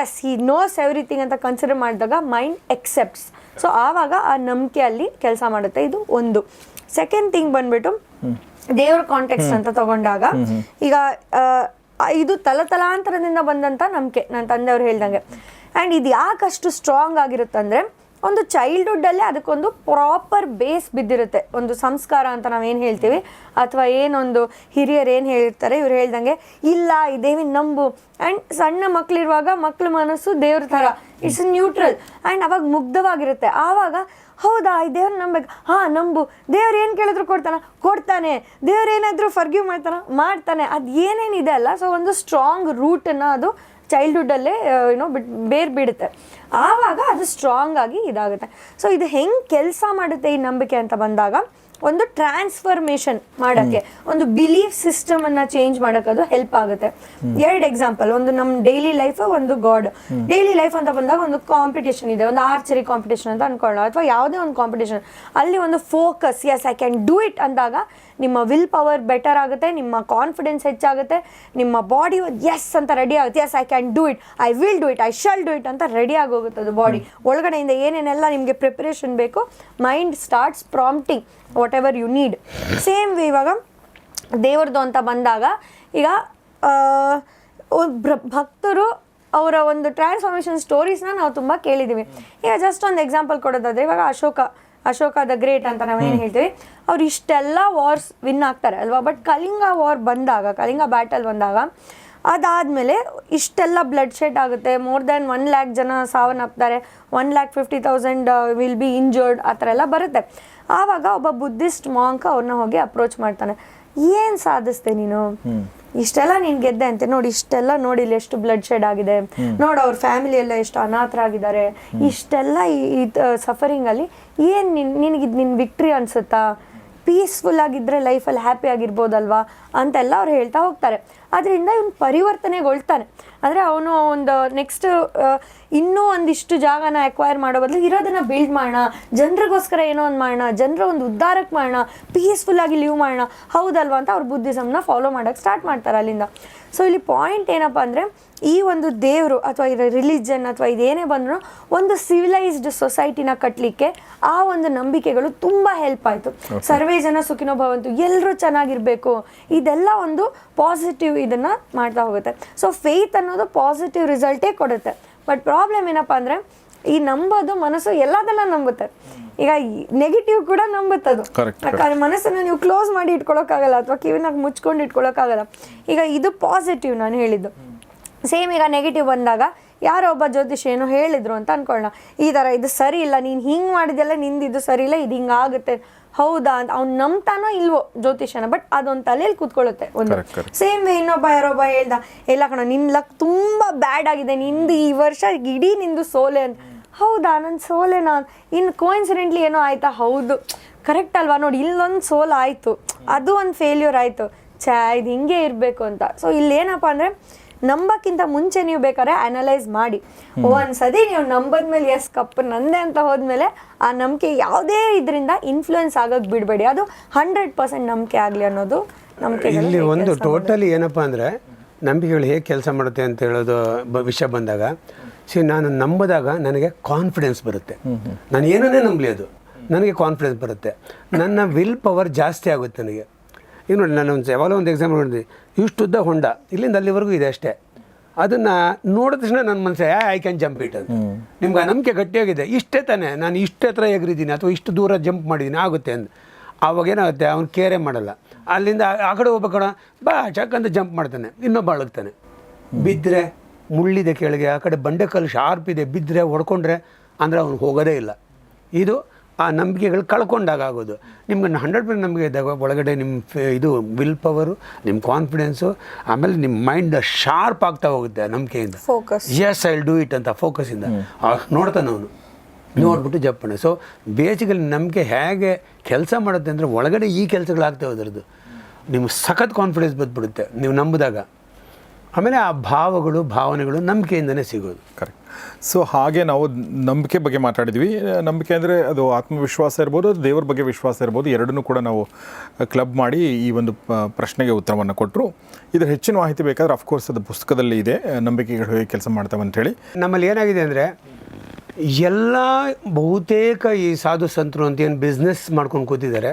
C: as he knows everything ಅಂತ ಕನ್ಸಿಡರ್ ಮಾಡಿದಾಗ ಮೈಂಡ್ ಎಕ್ಸೆಪ್ಟ್ಸ್ ಸೊ ಆವಾಗ ಆ ನಂಬಿಕೆ ಅಲ್ಲಿ ಕೆಲಸ ಮಾಡುತ್ತೆ. ಇದು ಒಂದು. ಸೆಕೆಂಡ್ ಥಿಂಗ್ ಬಂದ್ಬಿಟ್ಟು ದೇವ್ರ ಕಾಂಟೆಕ್ಸ್ಟ್ ಅಂತ ತಗೊಂಡಾಗ ಈಗ ಇದು ತಲತಲಾಂತರದಿಂದ ಬಂದಂತ ನಂಬಿಕೆ. ನನ್ನ ತಂದೆಯವ್ರು ಹೇಳ್ದಂಗೆ. ಆ್ಯಂಡ್ ಇದು ಯಾಕಷ್ಟು ಸ್ಟ್ರಾಂಗ್ ಆಗಿರುತ್ತಂದ್ರೆ ಒಂದು ಚೈಲ್ಡ್ಹುಡ್ಡಲ್ಲೇ ಅದಕ್ಕೊಂದು ಪ್ರಾಪರ್ ಬೇಸ್ ಬಿದ್ದಿರುತ್ತೆ. ಒಂದು ಸಂಸ್ಕಾರ ಅಂತ ನಾವೇನು ಹೇಳ್ತೀವಿ? ಅಥವಾ ಏನೊಂದು ಹಿರಿಯರು ಏನು ಹೇಳಿರ್ತಾರೆ ಇವ್ರು ಹೇಳ್ದಂಗೆ, ಇಲ್ಲ, ಈ ದೇವಿನ ನಂಬು. ಆ್ಯಂಡ್ ಸಣ್ಣ ಮಕ್ಳಿರುವಾಗ ಮಕ್ಳ ಮನಸ್ಸು ದೇವ್ರ ಥರ. ಇಟ್ಸ್ ನ್ಯೂಟ್ರಲ್ ಆ್ಯಂಡ್ ಅವಾಗ ಮುಗ್ಧವಾಗಿರುತ್ತೆ. ಆವಾಗ, ಹೌದಾ, ಈ ದೇವ್ರ ನಂಬೇಕು ಹಾಂ, ನಂಬು. ದೇವ್ರು ಏನು ಕೇಳಿದ್ರು ಕೊಡ್ತಾನ? ಕೊಡ್ತಾನೆ. ದೇವ್ರು ಏನಾದರೂ ಫರ್ಗ್ಯೂ ಮಾಡ್ತಾನ? ಮಾಡ್ತಾನೆ. ಅದು ಏನೇನಿದೆ ಅಲ್ಲ ಸೊ ಒಂದು ಸ್ಟ್ರಾಂಗ್ ರೂಟನ್ನು ಅದು ಚೈಲ್ಡ್ಹುಡ್ಡಲ್ಲೇ ಏನೋ ಬಿಟ್ ಬೇರ್ ಬಿಡುತ್ತೆ ಆವಾಗ ಅದು ಸ್ಟ್ರಾಂಗ್ ಆಗಿ ಇದಾಗುತ್ತೆ. ಸೊ ಇದು ಹೆಂಗೆ ಕೆಲಸ ಮಾಡುತ್ತೆ ಈ ನಂಬಿಕೆ ಅಂತ ಬಂದಾಗ ಒಂದು ಟ್ರಾನ್ಸ್ಫರ್ಮೇಷನ್ ಮಾಡೋಕ್ಕೆ ಒಂದು ಬಿಲೀಫ್ ಸಿಸ್ಟಮ್ ಅನ್ನ ಚೇಂಜ್ ಮಾಡೋಕೆ ಅದು ಹೆಲ್ಪ್ ಆಗುತ್ತೆ. ಎರಡು ಎಕ್ಸಾಂಪಲ್ ಒಂದು ನಮ್ಮ ಡೈಲಿ ಲೈಫ್ ಒಂದು ಗಾಡ್ ಡೈಲಿ ಲೈಫ್ ಅಂತ ಬಂದಾಗ ಒಂದು ಕಾಂಪಿಟೇಷನ್ ಇದೆ ಒಂದು ಆರ್ಚರಿ ಕಾಂಪಿಟೇಷನ್ ಅಂತ ಅನ್ಕೊಳ್ಳೋಣ ಅಥವಾ ಯಾವುದೇ ಒಂದು ಕಾಂಪಿಟೇಷನ್ ಅಲ್ಲಿ ಒಂದು focus yes I can do it ಅಂದಾಗ ನಿಮ್ಮ ವಿಲ್ ಪವರ್ ಬೆಟರ್ ಆಗುತ್ತೆ ನಿಮ್ಮ ಕಾನ್ಫಿಡೆನ್ಸ್ ಹೆಚ್ಚಾಗುತ್ತೆ ನಿಮ್ಮ ಬಾಡಿ ಎಸ್ ಅಂತ ರೆಡಿ ಆಗುತ್ತೆ yes I can do it I will do it I shall do it ಅಂತ ರೆಡಿ ಆಗೋಗುತ್ತೆ ಅದು ಬಾಡಿ ಒಳಗಡೆಯಿಂದ ಏನೇನೆಲ್ಲ ನಿಮಗೆ ಪ್ರಿಪರೇಷನ್ ಬೇಕು mind starts prompting whatever you need same way ಇವಾಗ ದೇವ್ರದ್ದು ಅಂತ ಬಂದಾಗ ಈಗ ಭಕ್ತರು ಅವರ ಒಂದು ಟ್ರಾನ್ಸ್ಫಾರ್ಮೇಷನ್ ಸ್ಟೋರೀಸ್ನ ನಾವು ತುಂಬ ಕೇಳಿದ್ದೀವಿ ಈಗ ಜಸ್ಟ್ ಒಂದು ಎಕ್ಸಾಂಪಲ್ ಕೊಡೋದಾದರೆ ಇವಾಗ ಅಶೋಕ ಅಶೋಕ ದ ಗ್ರೇಟ್ ಅಂತ ನಾವೇನು ಹೇಳ್ತೀವಿ? ಅವ್ರು ಇಷ್ಟೆಲ್ಲ ವಾರ್ಸ್ ವಿನ್ ಆಗ್ತಾರೆ ಅಲ್ವಾ? ಬಟ್ ಕಲಿಂಗ ವಾರ್ ಬಂದಾಗ ಕಲಿಂಗ ಬ್ಯಾಟಲ್ ಬಂದಾಗ ಅದಾದಮೇಲೆ ಇಷ್ಟೆಲ್ಲ ಬ್ಲಡ್ ಶೆಡ್ ಆಗುತ್ತೆ. ಮೋರ್ ದ್ಯಾನ್ ಒನ್ ಲ್ಯಾಕ್ ಜನ ಸಾವನ್ನಪ್ತಾರೆ. One lakh fifty thousand will be injured ಆ ಥರ ಎಲ್ಲ ಬರುತ್ತೆ. ಆವಾಗ ಒಬ್ಬ ಬುದ್ಧಿಸ್ಟ್ ಮಾಂಕ್ ಅವ್ರನ್ನ ಹೋಗಿ ಅಪ್ರೋಚ್ ಮಾಡ್ತಾನೆ. ಏನು ಸಾಧಿಸ್ತೆ ನೀನು? ಇಷ್ಟೆಲ್ಲ ನೀನ್ ಗೆದ್ದೆ ಅಂತೆ. ನೋಡಿ ಇಷ್ಟೆಲ್ಲ ನೋಡಿ ಇಲ್ಲಿ ಎಷ್ಟು ಬ್ಲಡ್ ಶೆಡ್ ಆಗಿದೆ. ನೋಡು ಅವ್ರ ಫ್ಯಾಮಿಲಿ ಎಲ್ಲ ಎಷ್ಟು ಅನಾಥರಾಗಿದ್ದಾರೆ ಇಷ್ಟೆಲ್ಲ ಈ ಸಫರಿಂಗ್ ಅಲ್ಲಿ ಏನು ನಿನ್ ನಿನಗೆ ನಿನ್ನ ವಿಕ್ಟ್ರಿ ಅನ್ಸುತ್ತಾ? ಪೀಸ್ಫುಲ್ ಆಗಿದ್ರೆ ಲೈಫಲ್ಲಿ ಹ್ಯಾಪಿ ಆಗಿರ್ಬೋದಲ್ವಾ ಅಂತೆಲ್ಲ ಅವ್ರು ಹೇಳ್ತಾ ಹೋಗ್ತಾರೆ. ಅದರಿಂದ ಇವನು ಪರಿವರ್ತನೆಗೊಳ್ತಾನೆ. ಅಂದರೆ ಅವನು ಒಂದು ನೆಕ್ಸ್ಟ್ ಇನ್ನೂ ಒಂದಿಷ್ಟು ಜಾಗನ ಅಕ್ವೈರ್ ಮಾಡೋ ಬದಲು ಇರೋದನ್ನು ಬಿಲ್ಡ್ ಮಾಡೋಣ ಜನರಿಗೋಸ್ಕರ ಏನೋ ಒಂದು ಮಾಡೋಣ ಜನರ ಒಂದು ಉದ್ಧಾರಕ್ಕೆ ಮಾಡೋಣ ಪೀಸ್ಫುಲ್ಲಾಗಿ ಲೀವ್ ಮಾಡೋಣ ಹೌದಲ್ವಾ ಅಂತ ಅವ್ರು ಬುದ್ಧಿಸಮ್ನ ಫಾಲೋ ಮಾಡೋಕ್ಕೆ ಸ್ಟಾರ್ಟ್ ಮಾಡ್ತಾರೆ ಅಲ್ಲಿಂದ. ಸೊ ಇಲ್ಲಿ ಪಾಯಿಂಟ್ ಏನಪ್ಪ ಅಂದರೆ ಈ ಒಂದು ದೇವರು ಅಥವಾ ಇದರ ರಿಲಿಜನ್ ಅಥವಾ ಇದೇನೇ ಬಂದರೂ ಒಂದು ಸಿವಿಲೈಸ್ಡ್ ಸೊಸೈಟಿನ ಕಟ್ಟಲಿಕ್ಕೆ ಆ ಒಂದು ನಂಬಿಕೆಗಳು ತುಂಬ ಹೆಲ್ಪ್ ಆಯಿತು. ಸರ್ವೇ ಜನ ಸುಖಿನೋ ಭವಂತು ಎಲ್ಲರೂ ಚೆನ್ನಾಗಿರಬೇಕು. ಇದೆಲ್ಲ ಒಂದು ಪಾಸಿಟಿವ್ ಇದನ್ನು ಮಾಡ್ತಾ ಹೋಗುತ್ತೆ. ಸೊ ಫೇತ್ ಅನ್ನೋದು ಪಾಸಿಟಿವ್ ರಿಸಲ್ಟೇ ಕೊಡುತ್ತೆ. ಬಟ್ ಪ್ರಾಬ್ಲಮ್ ಏನಪ್ಪ ಅಂದರೆ ಈ ನಂಬೋದು ಮನಸ್ಸು ಎಲ್ಲದನ್ನ ನಂಬುತ್ತೆ. ಈಗ ನೆಗೆಟಿವ್ ಕೂಡ ನಂಬುತ್ತದು
B: ಅದು.
C: ಯಾಕಂದ್ರೆ ಮನಸ್ಸನ್ನು ನೀವು ಕ್ಲೋಸ್ ಮಾಡಿ ಇಟ್ಕೊಳ್ಳೋಕ್ಕಾಗಲ್ಲ ಅಥವಾ ಕಿವಿನಾಗ ಮುಚ್ಕೊಂಡು ಇಟ್ಕೊಳ್ಳೋಕ್ಕಾಗಲ್ಲ ಈಗ ಇದು ಪಾಸಿಟಿವ್ ನಾನು ಹೇಳಿದ್ದು. ಸೇಮ್ ಈಗ ನೆಗೆಟಿವ್ ಬಂದಾಗ ಯಾರೋ ಒಬ್ಬ ಜ್ಯೋತಿಷ್ ಏನು ಹೇಳಿದ್ರು ಅಂತ ಅನ್ಕೊಳ್ಳೋಣ. ಈ ಥರ ಇದು ಸರಿ ಇಲ್ಲ ನೀನು ಹಿಂಗೆ ಮಾಡಿದೆಲ್ಲ ನಿಂದಿದ್ದು ಇದು ಸರಿ ಇಲ್ಲ ಇದು ಹಿಂಗಾಗುತ್ತೆ ಹೌದಾ ಅಂತ ಅವ್ನು ನಂಬ್ತಾನೋ ಇಲ್ವೋ ಜ್ಯೋತಿಷನ ಬಟ್ ಅದೊಂದು ತಲೆಯಲ್ಲಿ ಕೂತ್ಕೊಳ್ಳುತ್ತೆ ಒಂದು.
B: ಸೇಮ್ ವೇ
C: ಸೇಮ್ ಇನ್ನೊಬ್ಬ ಯಾರೊಬ್ಬ ಹೇಳ್ದ ಎಲ್ಲ ಕಣ ನಿನ್ನ ಲಕ್ ತುಂಬ ಬ್ಯಾಡ್ ಆಗಿದೆ ನಿಂದು ಈ ವರ್ಷ ಇಡೀ ನಿಂದು ಸೋಲೆ ಅಂತ. ಹೌದಾ ನನ್ನ ಸೋಲೆ ನಾನು ಇನ್ನು ಕೋಇನ್ಸಿಡೆಂಟ್ಲಿ ಏನೋ ಆಯ್ತಾ? ಹೌದು. ಕರೆಕ್ಟ್ ಅಲ್ವಾ? ನೋಡಿ ಇಲ್ಲೊಂದು ಸೋಲ್ ಆಯಿತು. ಅದು ಒಂದು ಫೇಲ್ಯೂರ್ ಆಯಿತು. ಛಾ ಇದು ಹಿಂಗೆ ಇರಬೇಕು ಅಂತ. ಸೊ ಇಲ್ಲೇನಪ್ಪ ಅಂದರೆ ನಂಬಕ್ಕಿಂತ ಮುಂಚೆ ನೀವು ಬೇಕಾದ್ರೆ ಅನಲೈಸ್ ಮಾಡಿ. ಒಂದ್ಸತಿ ನೀವು ನಂಬದ್ಮೇಲೆ ಎಸ್ ಕಪ್ ನಂದೆ ಅಂತ ಹೋದ್ಮೇಲೆ ಆ ನಂಬಿಕೆ ಯಾವುದೇ ಇದರಿಂದ ಇನ್ಫ್ಲೂಯೆನ್ಸ್ ಆಗೋಕೆ ಬಿಡಬೇಡಿ. ಅದು ಹಂಡ್ರೆಡ್ ಪರ್ಸೆಂಟ್ ನಂಬಿಕೆ ಆಗಲಿ ಅನ್ನೋದು ನಂಬಿಕೆ
A: ಇಲ್ಲಿ ಒಂದು ಟೋಟಲಿ ಏನಪ್ಪ ಅಂದರೆ ನಂಬಿಕೆಗಳು ಹೇಗೆ ಕೆಲಸ ಮಾಡುತ್ತೆ ಅಂತ ಹೇಳೋದು ವಿಷಯ ಬಂದಾಗ ಸಿ ನಾನು ನಂಬಿದಾಗ ನನಗೆ ಕಾನ್ಫಿಡೆನ್ಸ್ ಬರುತ್ತೆ. ನಾನು ಏನನ್ನೇ ನಂಬಲಿ ಅದು. ನನಗೆ ಕಾನ್ಫಿಡೆನ್ಸ್ ಬರುತ್ತೆ. ನನ್ನ ವಿಲ್ ಪವರ್ ಜಾಸ್ತಿ ಆಗುತ್ತೆ ನನಗೆ. ಈಗ ನೋಡಿ ನಾನು ಒಂದು ಸೇವಾಲ ಒಂದು ಎಕ್ಸಾಂಪಲ್ ನೋಡಿದ್ವಿ. ಇಷ್ಟುದ್ದ ಹೊಂಡ. ಇಲ್ಲಿಂದ ಅಲ್ಲಿವರೆಗೂ ಇದೆ ಅಷ್ಟೇ. ಅದನ್ನು ನೋಡಿದ ತಕ್ಷಣ ನನ್ನ ಮನಸ್ಸು ಐ ಕ್ಯಾನ್ ಜಂಪ್ ಇಟ್ ಅಂತ. ನಿಮ್ಗೆ ನಂಬಿಕೆ ಗಟ್ಟಿಯಾಗಿದೆ. ಇಷ್ಟೇ ತಾನೇ ನಾನು ಇಷ್ಟೇ ಹತ್ರ ಎಗರಿದ್ದೀನಿ ಅಥವಾ ಇಷ್ಟು ದೂರ ಜಂಪ್ ಮಾಡಿದ್ದೀನಿ ಆಗುತ್ತೆ ಅಂತ ಆವಾಗ ಏನಾಗುತ್ತೆ ಅವ್ನು ಕೇರೆ ಮಾಡಲ್ಲ. ಅಲ್ಲಿಂದ ಆ- ಆ ಕಡೆ ಹೋಗ್ಬೇಕಣ ಬಾ ಚಕ್ಕಂತ ಜಂಪ್ ಮಾಡ್ತಾನೆ. ಇನ್ನೊಬ್ಬ ಅಳಗ್ತಾನೆ. ಬಿದ್ದರೆ ಮುಳ್ಳಿದೆ ಕೆಳಗೆ ಆ ಕಡೆ ಬಂಡೆಕಲ್ಲು ಶಾರ್ಪ್ ಇದೆ. ಬಿದ್ದರೆ ಹೊಡ್ಕೊಂಡ್ರೆ ಅಂದರೆ ಅವ್ನು ಹೋಗೋದೇ ಇಲ್ಲ. ಇದು ಆ ನಂಬಿಕೆಗಳು ಕಳ್ಕೊಂಡಾಗ ಆಗೋದು ನಿಮ್ಗೆ ಹಂಡ್ರೆಡ್ ಪರ್ಸೆಂಟ್ ನಂಬಿಕೆ ಇದ್ದಾಗ ಒಳಗಡೆ ನಿಮ್ಮ ಫೆ- ಇದು ವಿಲ್ ಪವರು ನಿಮ್ಮ ಕಾನ್ಫಿಡೆನ್ಸು ಆಮೇಲೆ ನಿಮ್ಮ ಮೈಂಡ್ ಶಾರ್ಪ್ ಆಗ್ತಾ ಹೋಗುತ್ತೆ ಆ ನಂಬಿಕೆಯಿಂದ.
C: Focus.
A: Yes I do it ಅಂತ ಫೋಕಸಿಂದ ನೋಡ್ತಾನೆ ಅವನು. ನೋಡ್ಬಿಟ್ಟು ಜಪ್ಪಣೆ. ಸೊ ಬೇಸಿಕಲಿ ನಂಬಿಕೆ ಹೇಗೆ ಕೆಲಸ ಮಾಡುತ್ತೆ ಅಂದರೆ ಒಳಗಡೆ ಈ ಕೆಲಸಗಳಾಗ್ತವೆ ಅದರದ್ದು ನಿಮ್ಗೆ ಸಖತ್ ಕಾನ್ಫಿಡೆನ್ಸ್ ಬಂದ್ಬಿಡುತ್ತೆ. ನೀವು ನಂಬಿದಾಗ. ಆಮೇಲೆ ಆ ಭಾವಗಳು ಭಾವನೆಗಳು ನಂಬಿಕೆಯಿಂದನೇ ಸಿಗೋದು.
B: ಕರೆಕ್ಟ್ ಸೊ ಹಾಗೆ ನಾವು ನಂಬಿಕೆ ಬಗ್ಗೆ ಮಾತಾಡಿದ್ವಿ. ನಂಬಿಕೆ ಅಂದರೆ ಅದು ಆತ್ಮವಿಶ್ವಾಸ ಇರ್ಬೋದು ಅದು ದೇವರ ಬಗ್ಗೆ ವಿಶ್ವಾಸ ಇರ್ಬೋದು. ಎರಡನ್ನೂ ಕೂಡ ನಾವು ಕ್ಲಬ್ ಮಾಡಿ ಈ ಒಂದು ಪ್ರಶ್ನೆಗೆ ಉತ್ತರವನ್ನು ಕೊಟ್ಟರು ಇದರ ಹೆಚ್ಚಿನ ಮಾಹಿತಿ ಬೇಕಾದ್ರೆ ಅಫ್ಕೋರ್ಸ್ ಅದು ಪುಸ್ತಕದಲ್ಲಿ ಇದೆ. ನಂಬಿಕೆಗಳು ಹೇಗೆ ಕೆಲಸ ಮಾಡ್ತಾವೆ ಅಂತೇಳಿ
A: ನಮ್ಮಲ್ಲಿ ಏನಾಗಿದೆ ಅಂದರೆ ಎಲ್ಲ ಬಹುತೇಕ ಈ ಸಾಧು ಸಂತರು ಅಂತ ಏನು ಬಿಸ್ನೆಸ್ ಮಾಡ್ಕೊಂಡು ಕೂತಿದ್ದಾರೆ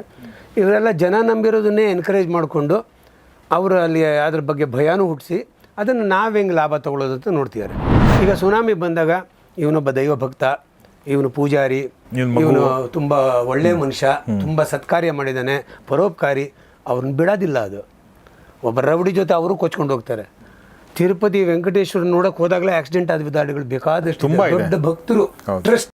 A: ಇವರೆಲ್ಲ ಜನ ನಂಬಿರೋದನ್ನೇ ಎನ್ಕರೇಜ್ ಮಾಡಿಕೊಂಡು ಅವರು ಅಲ್ಲಿ ಅದ್ರ ಬಗ್ಗೆ ಭಯನೂ ಹುಟ್ಟಿಸಿ ಅದನ್ನು ನಾವು ಹೆಂಗೆ ಲಾಭ ತಗೊಳ್ಳೋದು ಅಂತ ನೋಡ್ತಿದ್ದಾರೆ. ಈಗ ಸುನಾಮಿ ಬಂದಾಗ ಇವನೊಬ್ಬ ದೈವ ಭಕ್ತ ಇವನು ಪೂಜಾರಿ
B: ಇವ್ನ್
A: ತುಂಬ ಒಳ್ಳೆಯ ಮನುಷ್ಯ ತುಂಬ ಸತ್ಕಾರ್ಯ ಮಾಡಿದ್ದಾನೆ ಪರೋಪಕಾರಿ ಅವ್ರನ್ನ ಬಿಡೋದಿಲ್ಲ ಅದು. ಒಬ್ಬ ರೌಡಿ ಜೊತೆ ಅವರು ಕೊಚ್ಕೊಂಡು ಹೋಗ್ತಾರೆ. ತಿರುಪತಿ ವೆಂಕಟೇಶ್ವರ ನೋಡಕ್ಕೆ ಹೋದಾಗಲೇ ಆಕ್ಸಿಡೆಂಟ್ ಆದ ವಿಧಾಡಿಗಳು ಬೇಕಾದಷ್ಟು. ದೊಡ್ಡ ಭಕ್ತರು. ಟ್ರಸ್ಟ್